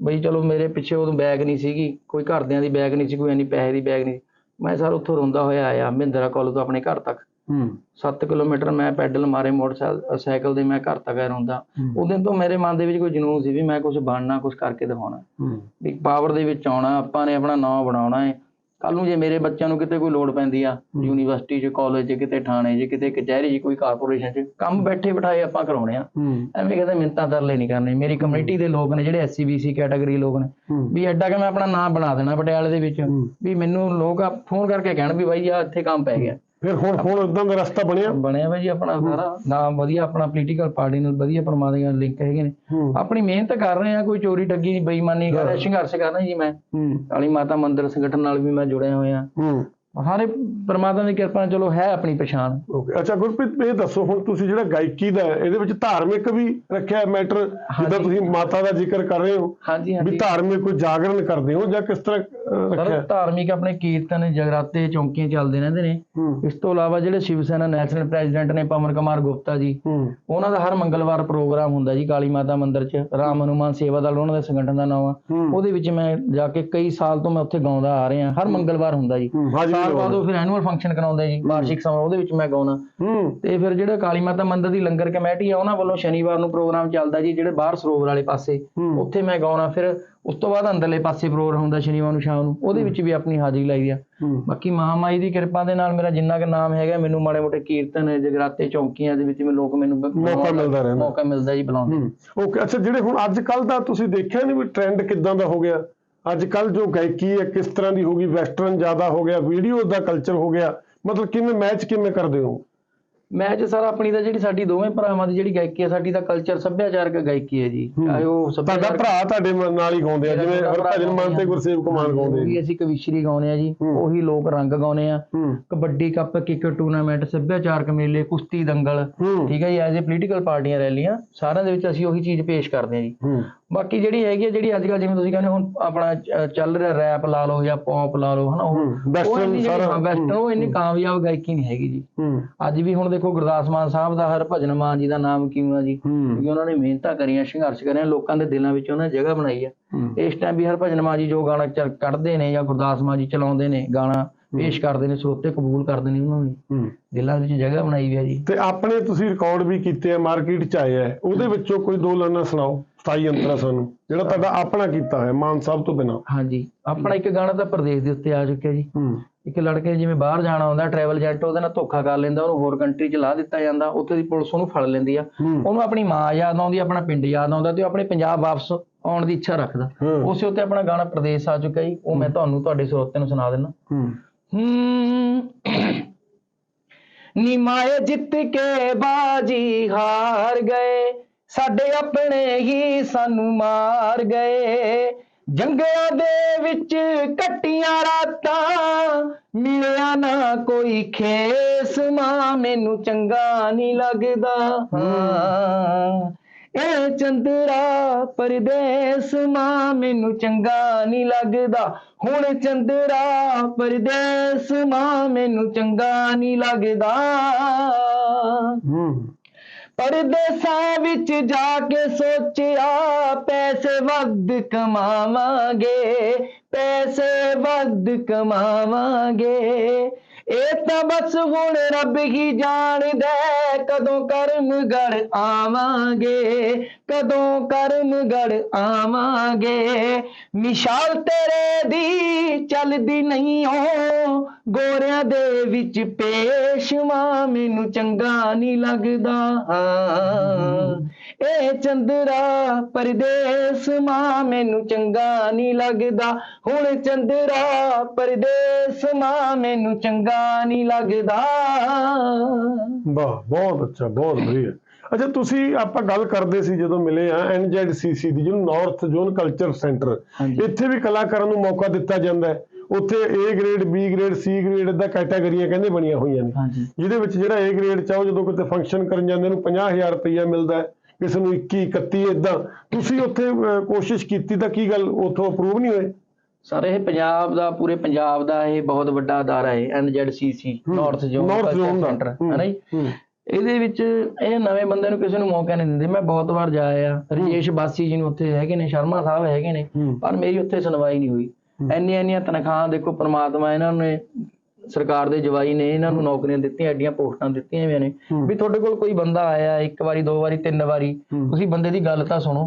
ਬਈ ਚਲੋ ਮੇਰੇ ਪਿੱਛੇ ਉਦੋਂ ਬੈਗ ਨਹੀਂ ਸੀਗੀ ਕੋਈ ਘਰਦਿਆਂ ਦੀ ਬੈਗ ਨਹੀਂ ਸੀ ਕੋਈ ਇੰਨੀ ਪੈਸੇ ਦੀ ਬੈਗ ਨਹੀਂ। ਮੈਂ ਸਰ ਉੱਥੋਂ ਰੋਂਦਾ ਹੋਇਆ ਆਇਆ ਮਹਿੰਦਰਾ ਕਾਲਜ ਤੋਂ ਆਪਣੇ ਘਰ ਤੱਕ।
ਹੂੰ।
7 ਕਿਲੋਮੀਟਰ ਮੈਂ ਪੈਡਲ ਮਾਰੇ ਮੋਟਰਸਾਈਕਲ ਸਾਈਕਲ ਦੇ ਮੈਂ ਘਰ ਤੱਕ ਆਇਆ ਰੋਂਦਾ। ਉਹ ਦਿਨ ਤੋਂ ਮੇਰੇ ਮਨ ਦੇ ਵਿੱਚ ਕੋਈ ਜਨੂਨ ਸੀ ਵੀ ਮੈਂ ਕੁਝ ਬਣਨਾ ਕੁਝ ਕਰਕੇ ਦਿਖਾਉਣਾ।
ਹੂੰ।
ਵੀ ਪਾਵਰ ਦੇ ਵਿੱਚ ਆਉਣਾ ਆਪਾਂ ਨੇ ਆਪਣਾ ਨਾਮ ਬਣਾਉਣਾ ਹੈ ਕੱਲ ਨੂੰ ਜੇ ਮੇਰੇ ਬੱਚਿਆਂ ਨੂੰ ਕਿਤੇ ਕੋਈ ਲੋੜ ਪੈਂਦੀ ਆ ਯੂਨੀਵਰਸਿਟੀ 'ਚ ਕਾਲਜ 'ਚ ਕਿਤੇ ਥਾਣੇ 'ਚ ਕਿਤੇ ਕਚਹਿਰੀ 'ਚ ਕੋਈ ਕਾਰਪੋਰੇਸ਼ਨ 'ਚ ਕੰਮ ਬੈਠੇ ਬਿਠਾਏ ਆਪਾਂ ਕਰਾਉਣੇ ਆ। ਐਵੇਂ ਕਹਿੰਦੇ ਮਿੰਤਾਂ ਤਰਲੇ ਨਹੀਂ ਕਰਨੇ। ਮੇਰੀ ਕਮਿਊਨਿਟੀ ਦੇ ਲੋਕ ਨੇ ਜਿਹੜੇ ਐਸਸੀ ਬੀਸੀ ਕੈਟਾਗਰੀ ਲੋਕ ਨੇ ਵੀ ਐਡਾ ਕਿ ਮੈਂ ਆਪਣਾ ਨਾਮ ਬਣਾ ਦੇਣਾ ਪਟਿਆਲੇ ਦੇ ਵਿੱਚ ਵੀ ਮੈਨੂੰ ਲੋਕ ਫੋਨ ਕਰਕੇ ਕਹਿਣ ਵੀ ਬਾਈ ਆ ਇੱਥੇ ਕੰਮ ਪੈ ਗਿਆ।
ਫਿਰ ਹੁਣ ਹੁਣ ਉਦਾਂ ਦਾ ਰਸਤਾ ਬਣਿਆ।
ਬਣਿਆ ਵਾ ਜੀ ਆਪਣਾ ਸਾਰਾ। ਨਾਮ ਵਧੀਆ ਆਪਣਾ ਪੋਲੀਟੀਕਲ ਪਾਰਟੀ ਨਾਲ ਵਧੀਆ ਪਰਮਾਤਮਾ ਨਾਲ ਲਿੰਕ ਹੈਗੇ ਨੇ। ਆਪਣੀ ਮਿਹਨਤ ਕਰ ਰਹੇ ਆ ਕੋਈ ਚੋਰੀ ਠੱਗੀ ਨਹੀਂ ਬੇਈਮਾਨੀ ਕਰ ਰਿਹਾ ਸੰਘਰਸ਼ ਕਰ ਰਿਹਾ ਜੀ ਮੈਂ। ਕਾਲੀ ਮਾਤਾ ਮੰਦਿਰ ਸੰਗਠਨ ਨਾਲ ਵੀ ਮੈਂ ਜੁੜਿਆ ਹੋਇਆ।
ਹੂੰ
ਸਾਰੇ ਪਰਮਾਤਮਾ ਦੀ ਕਿਰਪਾ ਨਾਲ ਚਲੋ ਹੈ ਆਪਣੀ ਪਛਾਣ।
ਓਕੇ ਅੱਛਾ ਗੁਰਪ੍ਰੀਤ ਇਹ ਦੱਸੋ ਹੁਣ ਤੁਸੀਂ ਜਿਹੜਾ ਗਾਇਕੀ ਦਾ ਇਹਦੇ ਵਿੱਚ ਧਾਰਮਿਕ ਵੀ ਰੱਖਿਆ ਮੈਟਰ ਜਿੱਦਾਂ ਤੁਸੀਂ ਮਾਤਾ ਦਾ ਜ਼ਿਕਰ ਕਰ ਰਹੇ ਹੋ
ਹਾਂਜੀ
ਵੀ ਧਾਰਮਿਕ ਕੋਈ ਜਾਗਰਣ ਕਰਦੇ ਹੋ ਜਾਂ ਕਿਸ ਤਰ੍ਹਾਂ ਰੱਖਿਆ
ਧਾਰਮਿਕ ਆਪਣੇ ਕੀਰਤਨ ਜਗਰਾਤੇ ਚੌਂਕੀਆਂ ਚੱਲਦੇ ਰਹਿੰਦੇ ਨੇ। ਇਸ ਤੋਂ ਇਲਾਵਾ ਜਿਹੜੇ ਸ਼ਿਵ ਸੈਨਾ ਨੈਸ਼ਨਲ ਪ੍ਰੈਜ਼ੀਡੈਂਟ ਨੇ ਪਵਨ ਕੁਮਾਰ ਗੁਪਤਾ ਜੀ ਉਹਨਾਂ ਦਾ ਹਰ ਮੰਗਲਵਾਰ ਪ੍ਰੋਗਰਾਮ ਹੁੰਦਾ ਜੀ ਕਾਲੀ ਮਾਤਾ ਮੰਦਿਰ 'ਚ ਰਾਮ ਹਨੂਮਾਨ ਸੇਵਾ ਦਲ ਉਹਨਾਂ ਦੇ ਸੰਗਠਨ ਦਾ ਨਾਮ ਆ। ਉਹਦੇ ਵਿੱਚ ਮੈਂ ਜਾ ਕੇ ਕਈ ਸਾਲ ਤੋਂ ਮੈਂ ਉੱਥੇ ਗਾਉਂਦਾ ਆ ਰਿਹਾ ਹਰ ਮੰਗਲਵਾਰ ਹੁੰਦਾ ਜੀ। ਸਾਲ ਬਾਅਦ। ਉਹ ਫਿਰ ਐਨੂਅਲ ਫੰਕਸ਼ਨ ਕਰਾਉਂਦੇ ਜੀ ਵਾਰਸ਼ਿਕ ਸਮਾਂ ਉਹਦੇ ਵਿੱਚ ਮੈਂ ਗਾਉਣਾ। ਤੇ ਫਿਰ ਜਿਹੜਾ ਕਾਲੀ ਮਾਤਾ ਮੰਦਿਰ ਦੀ ਲੰਗਰ ਕਮੇਟੀ ਆ ਉਹਨਾਂ ਵੱਲੋਂ ਸ਼ਨੀਵਾਰ ਨੂੰ ਪ੍ਰੋਗਰਾਮ ਚੱਲਦਾ ਜੀ ਜਿਹੜੇ ਬਾਹਰ ਸਰੋਵਰ ਵਾਲੇ ਪਾਸੇ। ਉੱਥੇ ਮੈਂ ਗਾਉਣਾ। ਫਿਰ ਉਸ ਤੋਂ ਬਾਅਦ ਅੰਦਰਲੇ ਪਾਸੇ ਪ੍ਰੋਗਰਾਮ ਹੁੰਦਾ ਸ਼ਨੀਵਾਰ ਨੂੰ ਸ਼ਾਮ ਨੂੰ ਉਹਦੇ ਵਿੱਚ ਵੀ ਆਪਣੀ ਹਾਜ਼ਰੀ ਲਾਈ ਆ। ਬਾਕੀ ਮਹਾਮਾਈ ਦੀ ਕਿਰਪਾ ਦੇ ਨਾਲ ਮੇਰਾ ਜਿੰਨਾ ਕੁ ਨਾਮ ਹੈਗਾ ਮੈਨੂੰ ਮਾੜੇ ਮੋਟੇ ਕੀਰਤਨ ਜਗਰਾਤੇ ਚੌਂਕੀਆਂ ਦੇ ਵਿੱਚ ਵੀ ਲੋਕ ਮੈਨੂੰ
ਮੌਕਾ ਮਿਲਦਾ ਰਹਿੰਦਾ।
ਮੌਕਾ ਮਿਲਦਾ ਜੀ ਬੁਲਾਉਂਦੇ।
ਓਕੇ ਅੱਛਾ ਜਿਹੜੇ ਹੁਣ ਅੱਜ ਕੱਲ ਦਾ ਤੁਸੀਂ ਦੇਖਿਆ ਨਹੀਂ ਵੀ ਟ੍ਰੈਂਡ ਕਿਦਾਂ ਦਾ ਹੋ ਗਿਆ? ਅੱਜ ਕੱਲ ਜੋ ਗਾਇਕੀ ਹੈ ਕਿਸ ਤਰ੍ਹਾਂ ਦੀ ਹੋ ਗਈ ਵੈਸਟਰਨ ਜ਼ਿਆਦਾ ਹੋ ਗਿਆ ਵੀਡੀਓ ਦਾ ਕਲਚਰ ਹੋ ਗਿਆ ਮਤਲਬ ਕਿਵੇਂ ਮੈਚ ਕਿਵੇਂ ਕਰਦੇ ਹੋ?
ਮੈਚ ਸਰ ਆਪਣੀ ਤਾਂ ਜਿਹੜੀ ਸਾਡੀ ਦੋਵੇਂ ਭਰਾਵਾਂ ਦੀ ਜਿਹੜੀ ਗਾਇਕੀ ਹੈ ਸਾਡੀ ਤਾਂ ਕਲਚਰ ਸੱਭਿਆਚਾਰਕ ਗਾਇਕੀ ਹੈ ਜੀ। ਚਾਹੇ ਉਹ
ਤੁਹਾਡਾ ਭਰਾ ਤੁਹਾਡੇ ਨਾਲ ਹੀ ਗਾਉਂਦੇ ਆ ਜਿਵੇਂ ਹਰਭਜਨ ਮਾਨ ਤੇ ਗੁਰਸੇਵਕ ਮਾਨ ਗਾਉਂਦੇ ਨੇ
ਅਸੀਂ ਕਵਿਸ਼ਰੀ ਗਾਉਨੇ ਆ ਜੀ। ਉਹੀ ਲੋਕ ਰੰਗ ਗਾਉਨੇ ਆ। ਕਬੱਡੀ ਕੱਪ ਕ੍ਰਿਕਟ ਟੂਰਨਾਮੈਂਟ ਸੱਭਿਆਚਾਰਕ ਮੇਲੇ ਕੁਸ਼ਤੀ ਦੰਗਲ ਠੀਕ ਹੈ ਜੀ ਐਜ਼ ਏ ਪੋਲੀਟੀਕਲ ਪਾਰਟੀਆਂ ਰੈਲੀਆਂ ਸਾਰਿਆਂ ਦੇ ਵਿੱਚ ਅਸੀਂ ਉਹੀ ਚੀਜ਼ ਪੇਸ਼ ਕਰਦੇ ਹਾਂ ਜੀ। ਬਾਕੀ ਜਿਹੜੀ ਹੈਗੀ ਆ ਜਿਹੜੀ ਅੱਜ ਕੱਲ੍ਹ ਜਿਵੇਂ ਤੁਸੀਂ ਕਹਿੰਦੇ ਹੁਣ ਆਪਣਾ ਚੱਲ ਰਿਹਾ ਰੈਪ ਲਾ ਲਓ ਜਾਂ ਪੌਪ ਲਾ ਲਓ ਹਨਾ ਉਹ
ਹੂੰ,
ਇੰਨੀ
ਸਾਰਾ,
ਹਾਂ,
ਹੂੰ,
ਉਹ ਇੰਨੀ ਕਾਮਯਾਬ ਗਾਇਕੀ ਨਹੀਂ ਹੈਗੀ ਜੀ।
ਹੂੰ।
ਅੱਜ ਵੀ ਹੁਣ ਦੇਖੋ ਗੁਰਦਾਸ ਮਾਨ ਸਾਹਿਬ ਦਾ ਹਰਭਜਨ ਮਾਨ ਜੀ ਦਾ ਨਾਮ ਕਿਉਂ ਆ ਜੀ?
ਹੂੰ।
ਕਿਉਂਕਿ ਉਹਨਾਂ ਨੇ ਮਿਹਨਤਾਂ ਕਰੀਆਂ ਸੰਘਰਸ਼ ਕਰਿਆ ਲੋਕਾਂ ਦੇ ਦਿਲਾਂ ਵਿੱਚ ਉਹਨਾਂ ਜਗ੍ਹਾ ਬਣਾਈ ਆ।
ਹੂੰ।
ਇਸ ਟਾਈਮ ਵੀ ਹਰਭਜਨ ਮਾਨ ਜੀ ਜੋ ਗਾਣਾ ਚੱਲ- ਕੱਢਦੇ ਨੇ ਜਾਂ ਗੁਰਦਾਸ ਮਾਨ ਜੀ ਚਲਾਉਂਦੇ ਨੇ ਗਾਣਾ ਪੇਸ਼ ਕਰਦੇ ਨੇ ਸਰੋਤੇ ਕਬੂਲ ਕਰਦੇ ਨੇ ਉਹਨਾਂ ਨੂੰ।
ਹੂੰ।
ਦਿਲਾਂ ਵਿੱਚ ਜਗ੍ਹਾ ਬਣਾਈ ਹੋਈ ਆ ਜੀ।
ਤੇ ਆਪਣੇ ਤੁਸੀਂ ਰਿਕਾਰਡ ਵੀ ਕੀਤੇ ਆ ਮਾਰਕੀਟ ਚ ਆਏ ਆ ਉਹਦੇ ਵਿੱਚੋਂ ਕੋਈ ਦੋ ਲਾਈਨਾਂ ਸੁਣਾਓ। 27 ਅੰਤਰਾ ਸਾਨੂੰ ਜਿਹੜਾ ਤੁਹਾਡਾ ਆਪਣਾ ਕੀਤਾ ਹੋਇਆ ਮਾਨ ਸਾਹਿਬ ਤੋਂ ਬਿਨਾ।
ਹਾਂਜੀ ਆਪਣਾ ਇੱਕ ਗਾਣਾ ਤਾਂ ਪ੍ਰਦੇਸ਼ ਦੇ ਉੱਤੇ ਆ ਚੁੱਕਿਆ ਜੀ।
ਹੂੰ।
ਇੱਕ ਲੜਕੇ ਜਿਵੇਂ ਬਾਹਰ ਜਾਣਾ ਹੁੰਦਾ ਟਰੈਵਲ ਏਜੰਟ ਉਹਦੇ ਨਾਲ ਧੋਖਾ ਕਰ ਲੈਂਦਾ ਉਹਨੂੰ ਹੋਰ ਕੰਟਰੀ 'ਚ ਲਾ ਦਿੱਤਾ ਜਾਂਦਾ ਉੱਥੇ ਦੀ ਪੁਲਿਸ ਉਹਨੂੰ ਫੜ ਲੈਂਦੀ ਆ। ਉਹਨੂੰ ਆਪਣੀ ਮਾਂ ਯਾਦ ਆਉਂਦੀ ਆਪਣਾ ਪਿੰਡ ਯਾਦ ਆਉਂਦਾ ਤੇ ਉਹ ਆਪਣੇ ਪੰਜਾਬ ਵਾਪਸ ਆਉਣ ਦੀ ਇੱਛਾ ਰੱਖਦਾ। ਉਸੇ ਉੱਤੇ ਆਪਣਾ ਗਾਣਾ ਪ੍ਰਦੇਸ਼ ਆ ਚੁੱਕਾ ਜੀ। ਉਹ ਮੈਂ ਤੁਹਾਨੂੰ ਤੁਹਾਡੇ ਸਰੋਤੇ ਨੂੰ ਸੁਣਾ ਦਿੰਦਾ।
ਹੂੰ।
ਨੀ ਮਾਏ ਜਿੱਤ ਕੇ ਬਾਜੀ ਹਾਰ ਗਏ। ਸਾਡੇ ਆਪਣੇ ਹੀ ਸਾਨੂੰ ਮਾਰ ਗਏ। ਜੰਗਲਾਂ ਦੇ ਵਿੱਚ ਕੱਟੀਆਂ ਰਾਤਾਂ, ਮਿਲਿਆ ਨਾ ਕੋਈ ਖੇਸ ਮਾਂ, ਮੈਨੂੰ ਚੰਗਾ ਨਹੀਂ ਲੱਗਦਾ। ਇਹ ਚੰਦਰਾ ਪਰਦੇਸ ਮਾਂ, ਮੈਨੂੰ ਚੰਗਾ ਨਹੀਂ ਲੱਗਦਾ। ਹੁਣ ਚੰਦਰਾ ਪਰਦੇਸ ਮਾਂ, ਮੈਨੂੰ ਚੰਗਾ ਨਹੀਂ ਲੱਗਦਾ।
ਹੂੰ।
ਪਰਦੇਸਾਂ ਵਿੱਚ ਜਾ ਕੇ ਸੋਚਿਆ ਪੈਸੇ ਵੱਧ ਕਮਾਵਾਂਗੇ ਪੈਸੇ ਵੱਧ ਕਮਾਵਾਂਗੇ। ਇਹ ਤਾਂ ਬਸ ਹੁਣ ਰੱਬ ਹੀ ਜਾਣਦਾ ਕਦੋਂ ਕਰਮਗੜ ਆਵਾਂਗੇ, ਕਦੋਂ ਕਰਮ ਆਵਾਂਗੇ। ਮਿਸਾਲ ਤੇਰੇ ਦੀ ਚੱਲਦੀ ਨਹੀਂ ਓ ਗੋਰਿਆਂ ਦੇ ਵਿੱਚ ਪੇਸ਼ਵਾ ਮੈਨੂੰ ਚੰਗਾ ਨਹੀਂ ਲੱਗਦਾ। ਇਹ ਚੰਦਰਾ ਪਰਦੇਸ ਮਾਂ ਮੈਨੂੰ ਚੰਗਾ ਨਹੀਂ ਲੱਗਦਾ। ਹੁਣ ਚੰਦਰਾ ਪਰਦੇਸ ਮਾਂ ਮੈਨੂੰ ਚੰਗਾ ਨਹੀਂ ਲੱਗਦਾ।
ਵਾਹ ਬਹੁਤ ਅੱਛਾ ਬਹੁਤ ਵਧੀਆ। ਅੱਛਾ ਤੁਸੀਂ ਆਪਾਂ ਗੱਲ ਕਰਦੇ ਸੀ ਜਦੋਂ ਮਿਲੇ ਆ ਐਨਜੈਡਸੀਸੀ ਦੀ ਜਿਹਨੂੰ ਨਾਰਥ ਜ਼ੋਨ ਕਲਚਰ ਸੈਂਟਰ। ਇੱਥੇ ਵੀ ਕਲਾਕਾਰਾਂ ਨੂੰ ਮੌਕਾ ਦਿੱਤਾ ਜਾਂਦਾ ਹੈ। ਉੱਥੇ A grade B grade C grade ਦਾ ਕੈਟਾਗਰੀਆਂ ਕਹਿੰਦੇ ਬਣੀਆਂ ਹੋਈਆਂ ਨੇ। ਜਿਹਦੇ ਵਿੱਚ ਜਿਹੜਾ A ਗ੍ਰੇਡ ਚਾਹੋ ਜਦੋਂ ਕਿਤੇ ਫੰਕਸ਼ਨ ਕਰਨ ਜਾਂਦੇ ਨੂੰ 50000 ਰੁਪਈਆ ਮਿਲਦਾ ਹੈ। ਕਿਸੇ ਨੂੰ 21 31 ਇਦਾਂ ਤੁਸੀਂ ਉੱਥੇ ਕੋਸ਼ਿਸ਼ ਕੀਤੀ ਤਾਂ ਕੀ ਗੱਲ? ਉੱਥੋਂ ਅਪਰੂਵ ਨਹੀਂ ਹੋਏ?
ਸਰ ਇਹ ਪੰਜਾਬ ਦਾ ਪੂਰੇ ਪੰਜਾਬ ਦਾ ਇਹ ਬਹੁਤ ਵੱਡਾ ਅਦਾਰਾ ਹੈ ਐਨਜ਼ੈਡਸੀਸੀ ਨਾਰਥ ਜ਼ੋਨ ਸੈਂਟਰ
ਹੂੰ,
ਨਾ ਜੀ। ਇਹਦੇ ਵਿੱਚ ਇਹ ਨਵੇਂ ਬੰਦੇ ਨੂੰ ਕਿਸੇ ਨੂੰ ਮੌਕਾ ਨਹੀਂ ਦਿੰਦੇ। ਮੈਂ ਬਹੁਤ ਵਾਰ ਜਾਇਆ ਰਜੇਸ਼ ਬਾਸੀ ਜੀ ਨੂੰ ਉੱਥੇ ਹੈਗੇ ਨੇ ਸ਼ਰਮਾ ਸਾਹਿਬ ਹੈਗੇ ਨੇ। ਪਰ ਮੇਰੀ ਉੱਥੇ ਸੁਣਵਾਈ ਨਹੀਂ ਹੋਈ। ਇੰਨੀਆਂ ਇੰਨੀਆਂ ਤਨਖਾਹਾਂ ਦੇਖੋ ਪ੍ਰਮਾਤਮਾ ਇਹਨਾਂ ਨੇ ਸਰਕਾਰ ਦੇ ਜਵਾਈ ਨੇ ਇਹਨਾਂ ਨੂੰ ਨੌਕਰੀਆਂ ਦਿੱਤੀਆਂ ਐਡੀਆਂ ਪੋਸਟਾਂ ਦਿੱਤੀਆਂ ਹੋਈਆਂ ਨੇ। ਵੀ ਤੁਹਾਡੇ ਕੋਲ ਕੋਈ ਬੰਦਾ ਆਇਆ ਇੱਕ ਵਾਰੀ ਦੋ ਵਾਰੀ ਤਿੰਨ ਵਾਰੀ। ਤੁਸੀਂ ਬੰਦੇ ਦੀ ਗੱਲ ਤਾਂ ਸੁਣੋ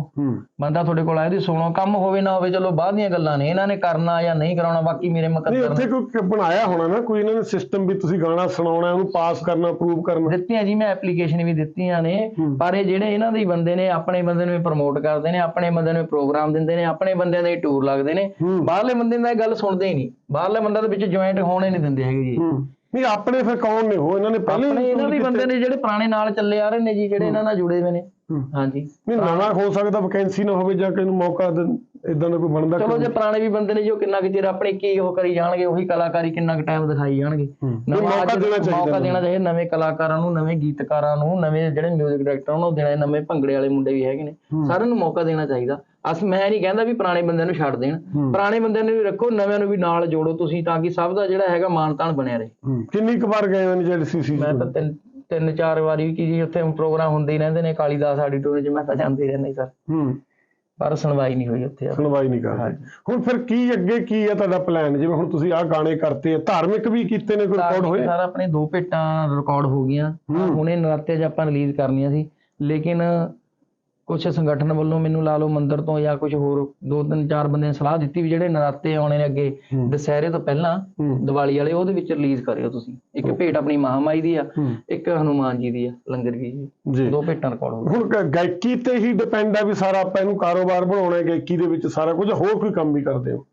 ਬੰਦਾ ਤੁਹਾਡੇ ਕੋਲ ਆਇਆ ਤੇ ਸੁਣੋ ਕੰਮ ਹੋਵੇ ਨਾ ਹੋਵੇ ਚਲੋ ਬਾਅਦ ਦੀਆਂ ਗੱਲਾਂ ਨੇ ਇਹਨਾਂ ਨੇ ਕਰਨਾ ਜਾਂ ਨਹੀਂ ਕਰਾਉਣਾ ਬਾਕੀ ਮੇਰੇ ਮੁਕੱਦਰ
ਉੱਥੇ ਕੋਈ ਬਣਾਇਆ ਹੋਣਾ ਨਾ ਕੋਈ ਇਹਨਾਂ ਨੇ ਸਿਸਟਮ ਵੀ ਤੁਸੀਂ ਗਾਣਾ ਸੁਣਾਉਣਾ ਉਹਨੂੰ ਪਾਸ ਕਰਨਾ ਅਪਰੂਵ ਕਰਨਾ
ਦਿੱਤੀਆਂ ਜੀ ਮੈਂ ਐਪਲੀਕੇਸ਼ਨ ਵੀ ਦਿੱਤੀਆਂ ਨੇ। ਪਰ ਇਹ ਜਿਹੜੇ ਇਹਨਾਂ ਦੇ ਬੰਦੇ ਨੇ ਆਪਣੇ ਬੰਦੇ ਨੂੰ ਪ੍ਰਮੋਟ ਕਰਦੇ ਨੇ ਆਪਣੇ ਬੰਦੇ ਨੂੰ ਪ੍ਰੋਗਰਾਮ ਦਿੰਦੇ ਨੇ ਆਪਣੇ ਬੰਦਿਆਂ ਦੇ ਟੂਰ ਲੱਗਦੇ ਨੇ। ਬਾਹਰਲੇ ਬੰਦੇ ਦਾ ਇਹ ਗੱਲ ਸੁਣਦੇ ਹੀ ਨਹੀਂ ਬਾਹਰਲੇ ਬੰਦਾ ਦੇ ਵਿੱਚ ਜੁਆਇੰਟ ਹੋਣੇ ਨਹੀਂ ਦਿੰਦੇ ਹੈਗੇ ਜੀ
ਨਹੀਂ ਆਪਣੇ ਫਿਰ ਕੌਣ ਨੇ ਉਹ? ਇਹਨਾਂ ਨੇ ਪਹਿਲੇ
ਆਪਣੇ ਇਹਨਾਂ ਦੇ ਬੰਦੇ? ਨੇ ਜਿਹੜੇ ਪੁਰਾਣੇ ਨਾਲ ਚੱਲੇ ਆ ਰਹੇ ਨੇ ਜੀ ਜਿਹੜੇ ਇਹਨਾਂ ਨਾਲ ਜੁੜੇ ਹੋਏ ਨੇ। ਹਾਂਜੀ।
ਨਹੀਂ ਨਵਾਂ ਹੋ ਸਕਦਾ ਵੈਕੈਂਸੀ ਨਾ ਹੋਵੇ ਜਾਂ ਕਿਸੇ ਨੂੰ ਮੌਕਾ ਇਦਾਂ ਦਾ ਕੋਈ ਬਣਦਾ
ਚਲੋ। ਜੇ ਪੁਰਾਣੇ ਵੀ ਬੰਦੇ ਨੇ ਜੋ ਕਿੰਨਾ ਕੁ ਚਿਰ ਆਪਣੀ ਕੀ ਉਹ ਕਰੀ ਜਾਣਗੇ ਉਹੀ ਕਲਾਕਾਰੀ ਕਿੰਨਾ ਕੁ ਟਾਈਮ ਦਿਖਾਈ ਜਾਣਗੇ।
ਮੌਕਾ ਦੇਣਾ ਚਾਹੀਦਾ
ਮੌਕਾ
ਇਹਨਾਂ
ਦੇਣਾ ਚਾਹੀਦਾ ਨਵੇਂ ਕਲਾਕਾਰਾਂ ਨੂੰ ਨਵੇਂ ਗੀਤਕਾਰਾਂ ਨੂੰ ਨਵੇਂ ਜਿਹੜੇ 뮤직 ਡਾਇਰੈਕਟਰ ਉਹਨਾਂ ਨੂੰ ਦੇਣਾ ਨਵੇਂ ਭੰਗੜੇ ਵਾਲੇ ਮੁੰਡੇ ਵੀ ਹੈਗੇ ਨੇ ਸਾਰਿਆਂ ਨੂੰ ਮੌਕਾ ਦੇਣਾ ਚਾਹੀਦਾ। ਅਸ ਮੈਂ ਨਹੀਂ ਕਹਿੰਦਾ ਵੀ ਪੁਰਾਣੇ ਬੰਦਿਆਂ ਨੂੰ ਛੱਡ ਦੇਣ। ਪੁਰਾਣੇ ਬੰਦਿਆਂ ਨੂੰ ਵੀ ਰੱਖੋ ਨਵਿਆਂ ਨੂੰ ਵੀ ਨਾਲ ਜੋੜੋ ਤੁਸੀਂ ਤਾਂ ਕਿ ਸਭ ਦਾ ਜਿਹੜਾ ਹੈਗਾ ਮਾਣ ਤਾਣ ਬਣਿਆ ਰਹੇ।
ਕਿੰਨੀ ਕੁ ਵਾਰ ਗਏ ਹੋ ਜਿਹੜੇ ਸੀਸੀ
ਮੈਂ ਤਾਂ? ਤਿੰਨ ਤਿੰਨ ਚਾਰ ਵਾਰੀ ਕੀ ਜੀ ਉੱਥੇ ਪ੍ਰੋਗਰਾਮ ਹੁੰਦੇ ਹੀ ਰਹਿੰਦੇ ਨੇ ਕਾਲੀਦਾਸ ਆਡੀਟੋਰੀਅਮ 'ਚ ਮੈਂ ਤਾਂ ਜਾਂਦੇ ਰਹਿੰਦਾ ਸਰ।
ਹੂੰ।
ਪਰ ਸੁਣਵਾਈ ਨਹੀਂ ਹੋਈ ਉੱਥੇ
ਸੁਣਵਾਈ ਨਹੀਂ ਕਰਦੇ। ਹੁਣ ਫਿਰ ਕੀ ਅੱਗੇ ਕੀ ਹੈ ਤੁਹਾਡਾ ਪਲਾਨ ਜਿਵੇਂ ਹੁਣ ਤੁਸੀਂ ਆਹ ਗਾਣੇ ਕਰਤੇ ਆ ਧਾਰਮਿਕ ਵੀ ਕੀਤੇ ਨੇ ਕੋਈ ਰਿਕਾਰਡ ਹੋਏ?
ਸਰ ਆਪਣੇ ਦੋ ਭੇਟਾਂ ਰਿਕਾਰਡ ਹੋ ਗਈਆਂ। ਹੁਣੇ ਨਰਾਤੇ 'ਚ ਆਪਾਂ ਰਿਲੀਜ਼ ਕਰਨੀਆਂ ਸੀ। ਲੇਕਿਨ ਕੁਝ ਸੰਗਠਨ ਵੱਲੋਂ ਮੈਨੂੰ ਲਾ ਲਓ ਮੰਦਿਰ ਤੋਂ ਜਾਂ ਕੁਝ ਹੋਰ ਦੋ ਤਿੰਨ ਚਾਰ ਬੰਦਿਆਂ ਨੇ ਸਲਾਹ ਦਿੱਤੀ ਵੀ ਜਿਹੜੇ ਨਰਾਤੇ ਆਉਣੇ ਨੇ ਅੱਗੇ। ਦੁਸਹਿਰੇ ਤੋਂ ਪਹਿਲਾਂ। ਦੀਵਾਲੀ ਵਾਲੇ ਉਹਦੇ ਵਿੱਚ ਰਿਲੀਜ਼ ਕਰਿਓ ਤੁਸੀਂ ਇੱਕ ਭੇਟ ਆਪਣੀ ਮਹਾਮਾਈ ਦੀ ਆ। ਇੱਕ ਹਨੂਮਾਨ ਜੀ ਦੀ ਆ ਲੰਗਰ ਵੀ ਜੀ ਦੋ ਭੇਟਾਂ ਰਿਕਾਰਡ ਹੋ
ਹੁਣ ਗਾਇਕੀ ਤੇ ਹੀ ਡਿਪੈਂਡ ਆ ਵੀ ਸਾਰਾ ਆਪਾਂ ਇਹਨੂੰ ਕਾਰੋਬਾਰ ਬਣਾਉਣਾ ਹੈ ਗਾਇਕੀ ਦੇ ਵਿੱਚ ਸਾਰਾ ਕੁਝ ਹੋਰ ਕੋਈ ਕੰਮ ਵੀ ਕਰਦੇ ਹੋ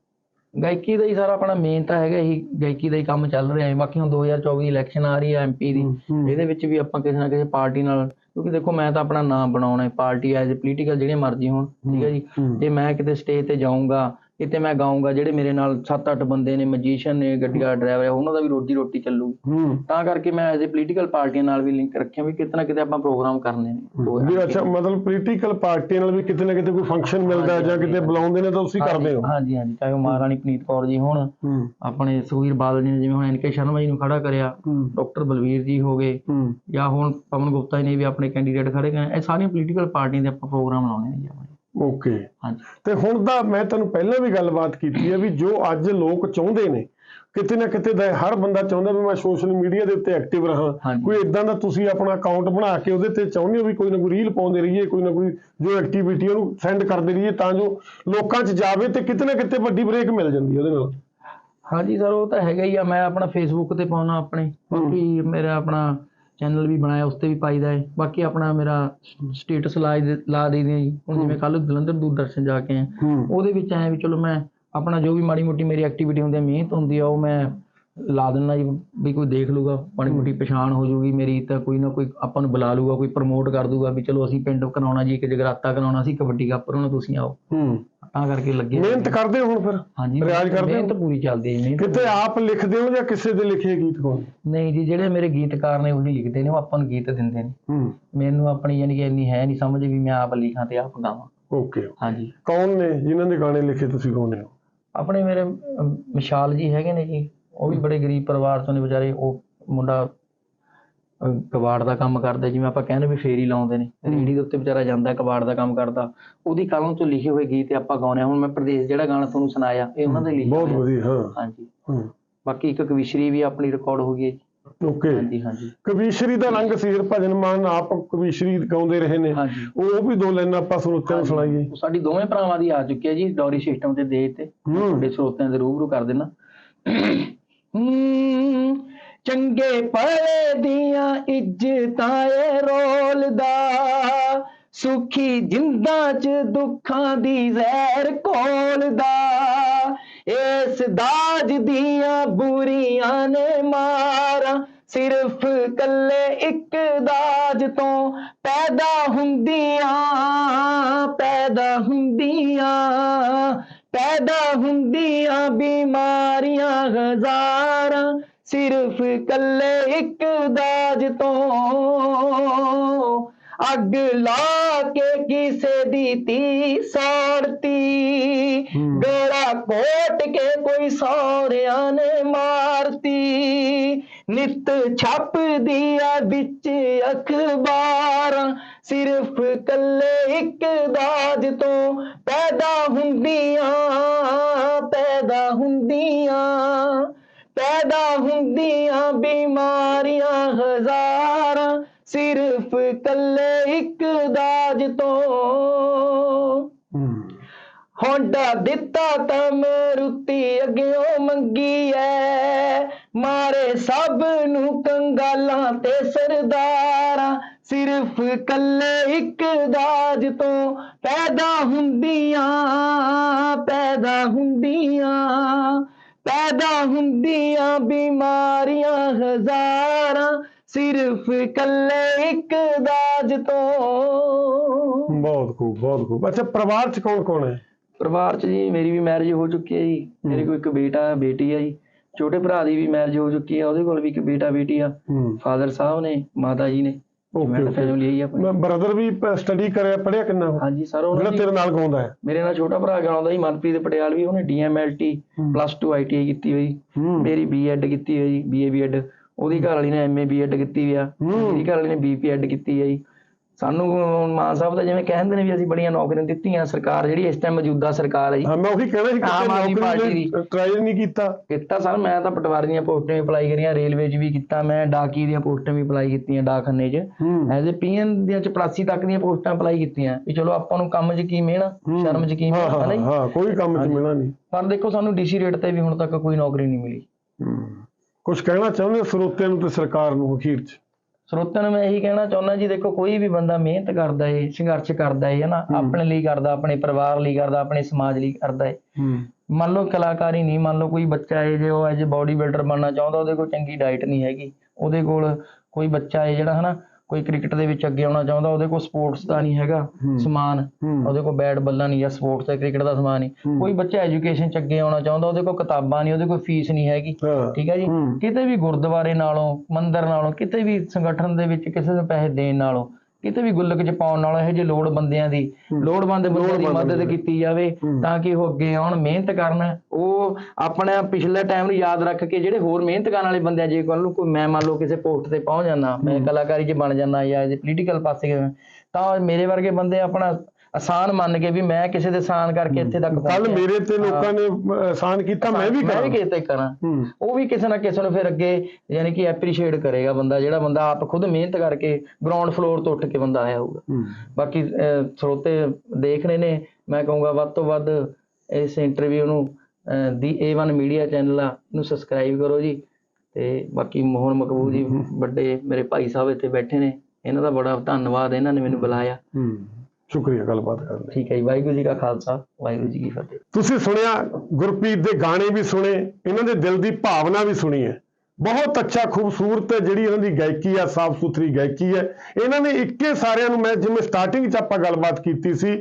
ਗਾਇਕੀ ਦਾ ਹੀ ਸਾਰਾ ਆਪਣਾ ਮੇਨ ਤਾਂ ਹੈਗਾ ਹੀ ਗਾਇਕੀ ਦਾ ਹੀ ਕੰਮ ਚੱਲ ਰਿਹਾ ਹੈ ਬਾਕੀ ਹੁਣ 2024 ਦੀ ਇਲੈਕਸ਼ਨ ਆ ਰਹੀ ਹੈ ਐਮਪੀ ਦੀ। ਇਹਦੇ ਵਿੱਚ ਵੀ ਆਪਾਂ ਕਿਸੇ ਨਾ ਕਿਸੇ ਪਾਰਟੀ ਨਾਲ ਕਿਉਂਕਿ ਦੇਖੋ ਮੈਂ ਤਾਂ ਆਪਣਾ ਨਾਮ ਬਣਾਉਣਾ ਹੈ ਪਾਰਟੀ ਐਜ਼ ਪੋਲੀਟੀਕਲ ਜਿਹੜੇ ਮਰਜ਼ੀ ਹੋਣ ਠੀਕ ਹੈ ਜੀ। ਜੇ ਮੈਂ ਕਿਤੇ ਸਟੇਜ ਤੇ ਜਾਊਂਗਾ ਕਿਤੇ ਮੈਂ ਗਾਉਂਗਾ ਜਿਹੜੇ ਮੇਰੇ ਨਾਲ 7-8 ਬੰਦੇ ਨੇ ਮੈਜੀਸ਼ੀਅਨ ਨੇ ਗੱਡੀਆਂ ਡਰਾਈਵਰ ਉਹਨਾਂ ਦਾ ਵੀ ਰੋਜੀ ਰੋਟੀ ਚੱਲੂਗੀ ਤਾਂ ਕਰਕੇ ਮੈਂ ਐਜ਼ ਪੋਲੀਟੀਕਲ ਪਾਰਟੀਆਂ ਨਾਲ ਵੀ ਲਿੰਕ ਰੱਖਿਆ ਵੀ ਕਿਤੇ ਨਾ ਕਿਤੇ ਆਪਾਂ ਪ੍ਰੋਗਰਾਮ ਕਰਨੇ ਨੇ।
ਵੀ ਅੱਛਾ ਮਤਲਬ ਪੋਲੀਟੀਕਲ ਪਾਰਟੀ ਨਾਲ ਵੀ ਕਿਤੇ ਨਾ ਕਿਤੇ ਕੋਈ ਫੰਕਸ਼ਨ ਮਿਲਦਾ ਜਾਂ ਕਿਤੇ ਬੁਲਾਉਂਦੇ ਨੇ ਤਾਂ ਤੁਸੀਂ ਕਰਦੇ ਹੋ?
ਹਾਂਜੀ ਹਾਂਜੀ। ਚਾਹੇ ਉਹ ਮਹਾਰਾਣੀ ਪਨੀਤ ਕੌਰ ਜੀ ਹੋਣ ਆਪਣੇ ਸੁਖਬੀਰ ਬਾਦਲ ਜੀ ਨੇ ਜਿਵੇਂ ਹੁਣ ਐਨਕੇ ਸ਼ਰਮਾ ਜੀ ਨੂੰ ਖੜਾ ਕਰਿਆ ਡਾਕਟਰ ਬਲਵੀਰ ਜੀ ਹੋ ਗਏ ਜਾਂ ਹੁਣ ਪਵਨ ਗੁਪਤਾ ਜੀ ਨੇ ਵੀ ਆਪਣੇ ਕੈਂਡੀਡੇਟ ਖੜੇ ਕਰੇ ਇਹ ਸਾਰੀਆਂ ਪੋਲੀਟੀਕਲ ਪਾਰਟੀਆਂ ਦੇ ਆਪਾਂ ਪ੍ਰੋਗਰਾਮ ਲਾਉਣੇ ਨੇ ਜੀ ਆਪਣੇ।
ਓਕੇ
ਹਾਂਜੀ।
ਤੇ ਹੁਣ ਦਾ ਮੈਂ ਤੁਹਾਨੂੰ ਪਹਿਲਾਂ ਵੀ ਗੱਲਬਾਤ ਕੀਤੀ ਹੈ ਵੀ ਜੋ ਅੱਜ ਲੋਕ ਚਾਹੁੰਦੇ ਨੇ ਕਿਤੇ ਨਾ ਕਿਤੇ ਦਾ ਹਰ ਬੰਦਾ ਚਾਹੁੰਦਾ ਵੀ ਮੈਂ ਸੋਸ਼ਲ ਮੀਡੀਆ ਦੇ ਉੱਤੇ ਐਕਟਿਵ ਰਹਾਂ। ਕੋਈ ਇਦਾਂ ਦਾ ਤੁਸੀਂ ਆਪਣਾ ਅਕਾਊਂਟ ਬਣਾ ਕੇ ਉਹਦੇ ਤੇ ਚਾਹੁੰਦੇ ਹੋ ਵੀ ਕੋਈ ਨਾ ਕੋਈ ਰੀਲ ਪਾਉਂਦੇ ਰਹੀਏ ਕੋਈ ਨਾ ਕੋਈ ਜੋ ਐਕਟੀਵਿਟੀ ਉਹਨੂੰ ਸੈਂਡ ਕਰਦੇ ਰਹੀਏ ਤਾਂ ਜੋ ਲੋਕਾਂ 'ਚ ਜਾਵੇ ਤੇ ਕਿਤੇ ਨਾ ਕਿਤੇ ਵੱਡੀ ਬ੍ਰੇਕ ਮਿਲ ਜਾਂਦੀ ਉਹਦੇ ਨਾਲ।
ਹਾਂਜੀ ਸਰ ਉਹ ਤਾਂ ਹੈਗਾ ਹੀ ਆ ਮੈਂ ਆਪਣਾ ਫੇਸਬੁੱਕ ਤੇ ਪਾਉਣਾ ਆਪਣੇ ਬਾਕੀ ਮੇਰਾ ਆਪਣਾ ਚੈਨਲ ਵੀ ਬਣਾਇਆ ਉਸ ਤੇ ਵੀ ਪਾਈਦਾ ਹੈ। ਬਾਕੀ ਆਪਣਾ ਮੇਰਾ ਸਟੇਟਸ ਲਾ ਲਾ ਦਈਦੇ ਜੀ। ਹੁਣ ਜਿਵੇਂ ਕੱਲ ਜਲੰਧਰ ਦੂਰਦਰਸ਼ਨ ਜਾ ਕੇ ਆਏ ਉਹਦੇ ਵਿੱਚ ਐ ਵੀ ਚਲੋ ਮੈਂ ਆਪਣਾ ਜੋ ਵੀ ਮਾੜੀ ਮੋਟੀ ਮੇਰੀ ਐਕਟੀਵਿਟੀ ਹੁੰਦੀ ਹੈ ਮਿਹਨਤ ਹੁੰਦੀ ਆ ਉਹ ਮੈਂ ਲਾ ਦਿੰਦਾ ਜੀ ਵੀ ਕੋਈ ਦੇਖ ਲੂਗਾ ਮਾੜੀ ਮੋਟੀ ਪਛਾਣ ਹੋ ਜਾਊਗੀ ਮੇਰੀ ਤਾਂ ਕੋਈ ਨਾ ਕੋਈ ਆਪਾਂ ਨੂੰ ਬੁਲਾ ਲੂਗਾ ਕੋਈ ਪ੍ਰਮੋਟ ਕਰ ਦੂਗਾ ਵੀ ਚਲੋ ਅਸੀਂ ਪਿੰਡ ਕਰਾਉਣਾ ਜੀ ਇੱਕ ਜਗਰਾਤਾ ਕਰਾਉਣਾ ਸੀ ਕਬੱਡੀ ਕੱਪ ਨੂੰ ਤੁਸੀਂ ਆਓ।
ਹੂੰ।
ਤਾਂ ਕਰਕੇ ਲੱਗੇ
ਮਿਹਨਤ ਕਰਦੇ ਹੋ ਹੁਣ ਫਿਰ?
ਹਾਂਜੀ
ਰਿਆਜ਼ ਕਰਦੇ ਹੋ?
ਮਿਹਨਤ ਪੂਰੀ ਚੱਲਦੀ ਹੈ
ਕਿਤੇ ਆਪ ਲਿਖਦੇ ਹੋ ਜਾਂ ਕਿਸੇ ਦੇ ਲਿਖੇ ਗੀਤ ਗਾਉਂਦੇ
ਨਹੀਂ ਜੀ ਜਿਹੜੇ ਮੇਰੇ ਗੀਤਕਾਰ ਨੇ ਉਹੀ ਲਿਖਦੇ ਨੇ ਉਹ ਆਪਾਂ ਨੂੰ ਗੀਤ ਦਿੰਦੇ ਨੇ।
ਹੂੰ।
ਮੈਨੂੰ ਆਪਣੀ ਯਾਨੀ ਕਿ ਇੰਨੀ ਹੈ ਨਹੀਂ ਸਮਝ ਵੀ ਮੈਂ ਆਪ ਲਿਖਾਂ ਤੇ ਆਪ ਗਾਵਾਂ।
ਓਕੇ।
ਹਾਂਜੀ।
ਕੌਣ ਨੇ? ਜਿਨ੍ਹਾਂ ਦੇ ਗਾਣੇ ਲਿਖੇ ਤੁਸੀਂ ਗਾਉਂਦੇ ਹੋ
ਆਪਣੇ ਮੇਰੇ ਵਿਸ਼ਾਲ ਜੀ ਹੈਗੇ ਨੇ ਜੀ। ਉਹ ਵੀ ਬੜੇ ਗਰੀਬ ਪਰਿਵਾਰ ਤੋਂ ਨੇ ਵਿਚਾਰੇ ਉਹ ਮੁੰਡਾ ਕਬਾੜ ਦਾ ਕੰਮ ਕਰਦਾ ਜਿਵੇਂ ਆਪਾਂ ਕਹਿੰਦੇ ਵੀ ਫੇਰੀ ਲਾਉਂਦੇ ਨੇ। ਰੇੜੀ ਦੇ ਉੱਤੇ ਵਿਚਾਰਾ ਜਾਂਦਾ ਕਬਾੜ ਦਾ ਕੰਮ ਕਰਦਾ। ਉਹਦੀ ਕਲਮ ਤੋਂ ਲਿਖੇ ਹੋਏ ਗੀਤ ਆਪਾਂ ਗਾਉਂਦੇ ਹਾਂ। ਹੁਣ ਮੈਂ ਪ੍ਰਦੇਸ਼ ਜਿਹੜਾ ਗਾਣਾ ਤੁਹਾਨੂੰ ਸੁਣਾਇਆ ਇਹ ਉਹਨਾਂ ਦੇ ਲਿਖੇ
ਬਹੁਤ। ਵਧੀਆ ਹਾਂ।
ਹਾਂਜੀ।
ਹੂੰ।
ਬਾਕੀ ਇੱਕ ਕਵਿਸ਼ਰੀ ਵੀ ਆਪਣੀ ਰਿਕਾਰਡ ਹੋ ਗਈ ਹੈ
ਓਕੇ।
ਹਾਂਜੀ ਹਾਂਜੀ।
ਕਵੀਸ਼ਰੀ ਦਾ ਰੰਗ ਸੀ ਭਜਨ ਮਾਨ ਆਪ ਕਵੀਸ਼ਰੀ ਗਾਉਂਦੇ ਰਹੇ ਨੇ। ਉਹ ਵੀ ਦੋ ਲਾਈਨਾਂ ਆਪਾਂ ਸਰੋਤਿਆਂ ਨੂੰ ਸੁਣਾਈਏ।
ਸਾਡੀ ਦੋਵੇਂ ਭਰਾਵਾਂ ਦੀ ਆ ਚੁੱਕੀ ਹੈ ਜੀ ਡੌਰੀ ਸਿਸਟਮ ਤੇ ਦੇ ਤੇ ਤੁਹਾਡੇ ਸਰੋਤਿਆਂ ਦੇ ਰੂਬਰੂ ਕਰ ਦੇਣਾ। ਚੰਗੇ ਭਲੇ ਦੀਆਂ ਇੱਜ਼ਤਾਂ ਏ ਰੋਲਦਾ ਸੁਖੀ ਜਿੰਦਾਂ ਚ ਦੁੱਖਾਂ ਦੀ ਜ਼ਹਿਰ ਕੋਲਦਾ ਇਸ ਦਾਜ ਦੀਆਂ ਬੁਰੀਆਂ ਨੇ ਮਾਰਾਂ, ਸਿਰਫ ਕੱਲੇ ਇੱਕ ਦਾਜ ਤੋਂ ਪੈਦਾ ਹੁੰਦੀਆਂ ਪੈਦਾ ਹੁੰਦੀਆਂ। ਪੈਦਾ ਹੁੰਦੀਆਂ ਬਿਮਾਰੀਆਂ ਹਜ਼ਾਰਾਂ ਸਿਰਫ ਕੱਲੇ ਇੱਕ ਦਾਜ ਤੋਂ। ਅੱਗ ਲਾ ਕੇ ਕਿਸੇ ਦੀ ਤੀ ਸਾੜਤੀ। ਗਲਾ ਕੋਟ ਕੇ ਕੋਈ ਸੌਰਿਆਂ ਨੇ ਮਾਰਤੀ। ਨਿਤ ਛਪਦੀ ਆ ਵਿੱਚ ਅਖਬਾਰਾਂ ਸਿਰਫ ਕੱਲੇ ਇੱਕ ਦਾਜ ਤੋਂ ਪੈਦਾ ਹੁੰਦੀਆਂ ਹੁੰਦੀਆਂ ਬਿਮਾਰੀਆਂ ਹਜ਼ਾਰਾਂ ਸਿਰਫ ਕੱਲੇ ਇੱਕ ਦਾਜ ਤੋਂ। ਹੋਂਡਾ ਦਿੱਤਾ ਤਾਂ ਮਰੁੱਤੀ ਅਗਿਓ ਮੰਗੀ ਐ ਮਾਰੇ ਸਭ ਨੂੰ ਕੰਗਾਲਾਂ ਤੇ ਸਰਦਾਰਾਂ ਸਿਰਫ ਕੱਲੇ ਇੱਕ ਦਾਜ ਤੋਂ ਪੈਦਾ ਹੁੰਦੀਆਂ ਪੈਦਾ ਹੁੰਦੀਆਂ। ਪੈਦਾ ਹੁੰਦੀਆਂ ਬਿਮਾਰੀਆਂ ਹਜ਼ਾਰਾਂ ਸਿਰਫ ਕੱਲੇ ਇੱਕ ਦਾਜ ਤੋਂ।
ਬਹੁਤ ਖੂਬ ਬਹੁਤ ਖੂਬ। ਅੱਛਾ ਪਰਿਵਾਰ ਚ ਕੌਣ ਕੌਣ ਹੈ?
ਪਰਿਵਾਰ ਚ ਜੀ ਮੇਰੀ ਵੀ ਮੈਰਿਜ ਹੋ ਚੁੱਕੀ ਹੈ ਜੀ। ਮੇਰੇ ਕੋਲ ਇੱਕ ਬੇਟਾ ਬੇਟੀ ਹੈ ਜੀ। ਛੋਟੇ ਭਰਾ ਦੀ ਵੀ ਮੈਰਿਜ ਹੋ ਚੁੱਕੀ ਹੈ ਉਹਦੇ ਕੋਲ ਵੀ ਇੱਕ ਬੇਟਾ ਬੇਟੀ ਆ ਫਾਦਰ ਸਾਹਿਬ ਨੇ ਮਾਤਾ ਜੀ ਨੇ। ਮੈਂ ਫੈਮਿਲੀ ਹੀ ਆਪਣੀ।
ਬ੍ਰਦਰ ਵੀ ਸਟੱਡੀ ਕਰਿਆ ਪੜਿਆ ਕਿੰਨਾ?
ਹਾਂਜੀ ਸਰ ਉਹਨਾਂ
ਜਿਹੜਾ
ਦੀ
ਤੇਰੇ ਨਾਲ ਗਾਉਂਦਾ ਹੈ।
ਮੇਰੇ ਨਾਲ ਛੋਟਾ ਭਰਾ ਗਾਉਂਦਾ ਜੀ ਮਨਪ੍ਰੀਤ ਪਟਿਆਲ ਵੀ ਉਹਨੇ ਡੀਐਮਐਲਟੀ ਪਲੱਸ 2 ਆਈਟੀਆਈ ਕੀਤੀ ਹੋਈ।
ਹੂੰ।
ਮੇਰੀ ਬੀਐਡ ਕੀਤੀ ਹੋਈ ਬੀਏ ਬੀਐਡ ਉਹਦੀ ਘਰ ਵਾਲੀ ਨੇ ਐਮਏ ਬੀਐਡ ਕੀਤੀ ਹੋਈ ਆ। ਮੇਰੀ ਘਰ ਵਾਲੀ ਨੇ ਬੀਪੀਐਡ ਕੀਤੀ ਹੈ ਜੀ ਸਾਨੂੰ ਮਾਨ ਸਾਹਿਬ ਦਾ ਜਿਵੇਂ ਕਹਿੰਦੇ ਨੇ ਵੀ ਅਸੀਂ ਬੜੀਆਂ ਨੌਕਰੀਆਂ ਦਿੱਤੀਆਂ ਸਰਕਾਰ ਜਿਹੜੀ ਇਸ ਟਾਈਮ ਮੌਜੂਦਾ ਸਰਕਾਰ ਹੈ ਜੀ।
ਹਾਂ ਮੈਂ ਉਹੀ ਕਹਿਣਾ ਸੀ
ਆਮ ਆਦਮੀ ਪਾਰਟੀ ਦੀ।
ਟਰਾਈ ਨਹੀਂ ਕੀਤਾ।
ਕੀਤਾ ਸਰ ਮੈਂ ਤਾਂ ਪਟਵਾਰੀ ਦੀਆਂ ਪੋਸਟਾਂ ਵੀ ਅਪਲਾਈ ਕਰੀਆਂ ਰੇਲਵੇ 'ਚ ਵੀ ਕੀਤਾ ਮੈਂ ਡਾਕੀ ਦੀਆਂ ਪੋਸਟਾਂ ਵੀ ਅਪਲਾਈ ਕੀਤੀਆਂ ਡਾਕਖਾਨੇ 'ਚ। ਐਜ਼ ਅ ਪੀਐਨ ਦੀਆਂ ਚਪੜਾਸੀ ਤੱਕ ਦੀਆਂ ਪੋਸਟਾਂ ਅਪਲਾਈ ਕੀਤੀਆਂ ਵੀ ਚਲੋ ਆਪਾਂ ਨੂੰ ਕੰਮ 'ਚ ਕੀ ਮਿਹਣਾ। ਸ਼ਰਮ 'ਚ ਕੀ ਮਿਹਣਾ ਹੈ ਨਾ
ਹਾਂ ਕੋਈ ਕੰਮ ਚ ਮਿਲਣਾ ਨਹੀਂ।
ਪਰ ਦੇਖੋ ਸਾਨੂੰ ਡੀਸੀ ਰੇਟ ਤੇ ਵੀ ਹੁਣ ਤੱਕ ਕੋਈ ਨੌਕਰੀ ਨਹੀਂ ਮਿਲੀ।
ਕੁਝ ਕਹਿਣਾ ਚਾਹੁੰਦੇ ਸਰੋਤਿਆਂ ਨੂੰ ਤੇ ਸਰਕਾਰ ਨੂੰ ਅਖੀਰ ਚ?
ਸਰੋਤਿਆਂ ਨੂੰ ਮੈਂ ਇਹੀ ਕਹਿਣਾ ਚਾਹੁੰਦਾ ਜੀ ਦੇਖੋ ਕੋਈ ਵੀ ਬੰਦਾ ਮਿਹਨਤ ਕਰਦਾ ਏ ਸੰਘਰਸ਼ ਕਰਦਾ ਏ ਹਨਾ ਆਪਣੇ ਲਈ ਕਰਦਾ ਆਪਣੇ ਪਰਿਵਾਰ ਲਈ ਕਰਦਾ ਆਪਣੇ ਸਮਾਜ ਲਈ ਕਰਦਾ ਏ। ਮੰਨ ਲਓ ਕਲਾਕਾਰੀ ਨਹੀਂ ਮੰਨ ਲਓ ਕੋਈ ਬੱਚਾ ਏ ਜੇ ਉਹ ਐਜ ਬਾਡੀ ਬਿਲਡਰ ਬਣਨਾ ਚਾਹੁੰਦਾ ਉਹਦੇ ਕੋਲ ਚੰਗੀ ਡਾਈਟ ਨਹੀਂ ਹੈਗੀ। ਉਹਦੇ ਕੋਲ ਕੋਈ ਬੱਚਾ ਏ ਜਿਹੜਾ ਹਨਾ ਕੋਈ ਕ੍ਰਿਕਟ ਦੇ ਵਿੱਚ ਅੱਗੇ ਆਉਣਾ ਚਾਹੁੰਦਾ ਉਹਦੇ ਕੋਲ ਸਪੋਰਟਸ ਦਾ ਨਹੀਂ ਹੈਗਾ ਸਮਾਨ। ਉਹਦੇ ਕੋਲ ਬੈਟ ਬੱਲਾ ਨਹੀਂ ਜਾਂ ਸਪੋਰਟਸ ਦਾ ਕ੍ਰਿਕਟ ਦਾ ਸਮਾਨ ਨਹੀਂ ਕੋਈ ਬੱਚਾ ਐਜੂਕੇਸ਼ਨ ਚ ਅੱਗੇ ਆਉਣਾ ਚਾਹੁੰਦਾ ਉਹਦੇ ਕੋਲ ਕਿਤਾਬਾਂ ਨਹੀਂ ਉਹਦੇ ਕੋਲ ਫੀਸ ਨਹੀਂ ਹੈਗੀ। ਠੀਕ ਹੈ ਜੀ। ਕਿਤੇ ਵੀ ਗੁਰਦੁਆਰੇ ਨਾਲੋਂ ਮੰਦਿਰ ਨਾਲੋਂ ਕਿਤੇ ਵੀ ਸੰਗਠਨ ਦੇ ਵਿੱਚ ਕਿਸੇ ਨੂੰ ਪੈਸੇ ਦੇਣ ਨਾਲੋਂ ਕਿਤੇ ਵੀ ਗੁੱਲਕ ਚ ਪਾਉਣ ਨਾਲੋਂ ਇਹੋ ਜਿਹੇ ਲੋੜ ਬੰਦਿਆਂ ਦੀ ਲੋੜਵੰਦ ਬੰਦਿਆਂ ਦੀ ਮਦਦ ਕੀਤੀ ਜਾਵੇ ਤਾਂ ਕਿ ਉਹ ਅੱਗੇ ਆਉਣ ਮਿਹਨਤ ਕਰਨ। ਉਹ ਆਪਣਾ ਪਿਛਲੇ ਟਾਈਮ ਨੂੰ ਯਾਦ ਰੱਖ ਕੇ ਜਿਹੜੇ ਹੋਰ ਮਿਹਨਤ ਕਰਨ ਵਾਲੇ ਬੰਦੇ ਆ ਜੇ ਕੱਲ ਨੂੰ ਕੋਈ ਮੈਂ ਮੰਨ ਲਓ ਕਿਸੇ ਪੋਸਟ ਤੇ ਪਹੁੰਚ ਜਾਂਦਾ ਮੈਂ ਕਲਾਕਾਰੀ 'ਚ ਬਣ ਜਾਂਦਾ ਜਾਂ ਪੋਲੀਟੀਕਲ ਪਾਸੇ ਤਾਂ ਮੇਰੇ ਵਰਗੇ ਬੰਦੇ ਆਪਣਾ ਆਸਾਨ ਮੰਨ ਕੇ ਵੀ ਮੈਂ ਕਿਸੇ ਦੇ ਆਸਾਨ ਕਰਕੇ ਇੱਥੇ ਤੱਕ
ਕੱਲ। ਮੇਰੇ ਤੇ ਲੋਕਾਂ ਨੇ ਆਸਾਨ ਕੀਤਾ ਮੈਂ ਵੀ
ਮੈਂ
ਕਰਾਂ
ਵੀ ਕਿਸੇ ਤੇ ਕਰਾਂ ਉਹ ਵੀ ਕਿਸੇ ਨਾ ਕਿਸੇ ਨੂੰ ਫਿਰ ਅੱਗੇ ਯਾਨੀ ਕਿ ਐਪਰੀਸ਼ੀਏਟ ਕਰੇਗਾ ਬੰਦਾ ਜਿਹੜਾ ਬੰਦਾ ਆਪ ਖੁਦ ਮਿਹਨਤ ਕਰਕੇ ਗਰਾਊਂਡ ਫਲੋਰ ਤੋਂ ਉੱਠ ਕੇ ਬੰਦਾ ਆਇਆ ਹੋਊਗਾ। ਬਾਕੀ ਸਰੋਤੇ ਦੇਖ ਰਹੇ ਨੇ। ਮੈਂ ਕਹੂੰਗਾ ਵੱਧ ਤੋਂ ਵੱਧ ਇਸ ਇੰਟਰਵਿਊ ਨੂੰ ਦੀ A1 ਮੀਡੀਆ ਚੈਨਲ ਆ ਨੂੰ ਸਬਸਕ੍ਰਾਈਬ ਕਰੋ ਜੀ। ਤੇ ਬਾਕੀ ਮੋਹਨ ਮਕਬੂਲ ਜੀ ਵੱਡੇ ਮੇਰੇ ਭਾਈ ਸਾਹਿਬ ਇੱਥੇ ਬੈਠੇ ਨੇ। ਇਹਨਾਂ ਦਾ ਬੜਾ ਧੰਨਵਾਦ ਇਹਨਾਂ ਨੇ ਮੈਨੂੰ ਬੁਲਾਇਆ।
ਸ਼ੁਕਰੀਆ ਗੱਲਬਾਤ ਕਰਨ ਲਈ।
ਠੀਕ ਹੈ ਜੀ ਵਾਹਿਗੁਰੂ ਜੀ ਕਾ ਖਾਲਸਾ ਵਾਹਿਗੁਰੂ ਜੀ ਕੀ ਫਤਿਹ।
ਤੁਸੀਂ ਸੁਣਿਆ ਗੁਰਪ੍ਰੀਤ ਦੇ ਗਾਣੇ ਵੀ ਸੁਣੇ ਇਹਨਾਂ ਦੇ ਦਿਲ ਦੀ ਭਾਵਨਾ ਵੀ ਸੁਣੀ ਹੈ। ਬਹੁਤ ਅੱਛਾ ਖੂਬਸੂਰਤ ਜਿਹੜੀ ਇਹਨਾਂ ਦੀ ਗਾਇਕੀ ਆ ਸਾਫ਼ ਸੁਥਰੀ ਗਾਇਕੀ ਹੈ। ਇਹਨਾਂ ਨੇ ਇੱਕੇ ਸਾਰਿਆਂ ਨੂੰ ਮੈਂ ਜਿਵੇਂ ਸਟਾਰਟਿੰਗ 'ਚ ਆਪਾਂ ਗੱਲਬਾਤ ਕੀਤੀ ਸੀ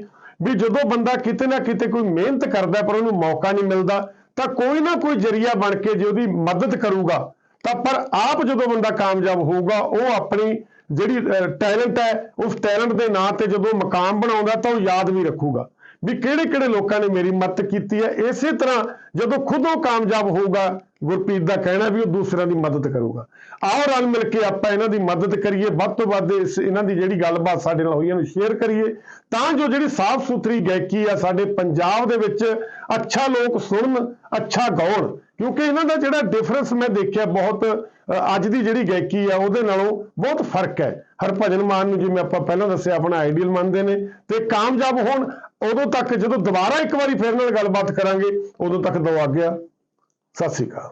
ਵੀ ਜਦੋਂ ਬੰਦਾ ਕਿਤੇ ਨਾ ਕਿਤੇ ਕੋਈ ਮਿਹਨਤ ਕਰਦਾ ਪਰ ਉਹਨੂੰ ਮੌਕਾ ਨਹੀਂ ਮਿਲਦਾ ਤਾਂ ਕੋਈ ਨਾ ਕੋਈ ਜਰੀਆ ਬਣ ਕੇ ਜੇ ਉਹਦੀ ਮਦਦ ਕਰੂਗਾ ਤਾਂ ਪਰ ਆਪ ਜਦੋਂ ਬੰਦਾ ਕਾਮਯਾਬ ਹੋਊਗਾ ਉਹ ਆਪਣੀ ਜਿਹੜੀ ਟੈਲੈਂਟ ਹੈ ਉਸ ਟੈਲੈਂਟ ਦੇ ਨਾਂ ਤੇ ਜਦੋਂ ਮਕਾਮ ਬਣਾਉਂਦਾ ਤਾਂ ਉਹ ਯਾਦ ਵੀ ਰੱਖੂਗਾ। ਵੀ ਕਿਹੜੇ ਕਿਹੜੇ ਲੋਕਾਂ ਨੇ ਮੇਰੀ ਮਦਦ ਕੀਤੀ ਹੈ ਇਸੇ ਤਰ੍ਹਾਂ ਜਦੋਂ ਖੁਦ ਉਹ ਕਾਮਯਾਬ ਹੋਊਗਾ ਗੁਰਪ੍ਰੀਤ ਦਾ ਕਹਿਣਾ ਵੀ ਉਹ ਦੂਸਰਿਆਂ ਦੀ ਮਦਦ ਕਰੂਗਾ। ਆਓ ਰਲ ਮਿਲ ਕੇ ਆਪਾਂ ਇਹਨਾਂ ਦੀ ਮਦਦ ਕਰੀਏ ਵੱਧ ਤੋਂ ਵੱਧ ਇਸ ਇਹਨਾਂ ਦੀ ਜਿਹੜੀ ਗੱਲਬਾਤ ਸਾਡੇ ਨਾਲ ਹੋਈ ਹੈ, ਇਹਨੂੰ ਸ਼ੇਅਰ ਕਰੀਏ। ਤਾਂ ਜੋ ਜਿਹੜੀ ਸਾਫ਼ ਸੁਥਰੀ ਗਾਇਕੀ ਆ ਸਾਡੇ ਪੰਜਾਬ ਦੇ ਵਿੱਚ ਅੱਛਾ ਲੋਕ ਸੁਣਨ ਅੱਛਾ ਗਾਉਣ। ਕਿਉਂਕਿ ਇਹਨਾਂ ਦਾ ਜਿਹੜਾ ਡਿਫਰੈਂਸ ਮੈਂ ਦੇਖਿਆ ਬਹੁਤ ਅੱਜ ਦੀ ਜਿਹੜੀ ਗਾਇਕੀ ਆ, ਉਹਦੇ ਨਾਲੋਂ ਬਹੁਤ ਫ਼ਰਕ ਹੈ। ਹਰਭਜਨ ਮਾਨ ਨੂੰ ਜਿਵੇਂ ਆਪਾਂ ਪਹਿਲਾਂ ਦੱਸਿਆ, ਆਪਣਾ ਆਈਡੀਅਲ ਮੰਨਦੇ ਨੇ। ਤੇ ਕਾਮਯਾਬ ਹੋਣ, ਉਦੋਂ ਤੱਕ ਜਦੋਂ ਦੁਬਾਰਾ ਇੱਕ ਵਾਰੀ ਫਿਰ ਨਾਲ ਗੱਲਬਾਤ ਕਰਾਂਗੇ, ਉਦੋਂ ਤੱਕ ਦੋ ਆਗਿਆ ਸਤਿ ਸ਼੍ਰੀ ਅਕਾਲ।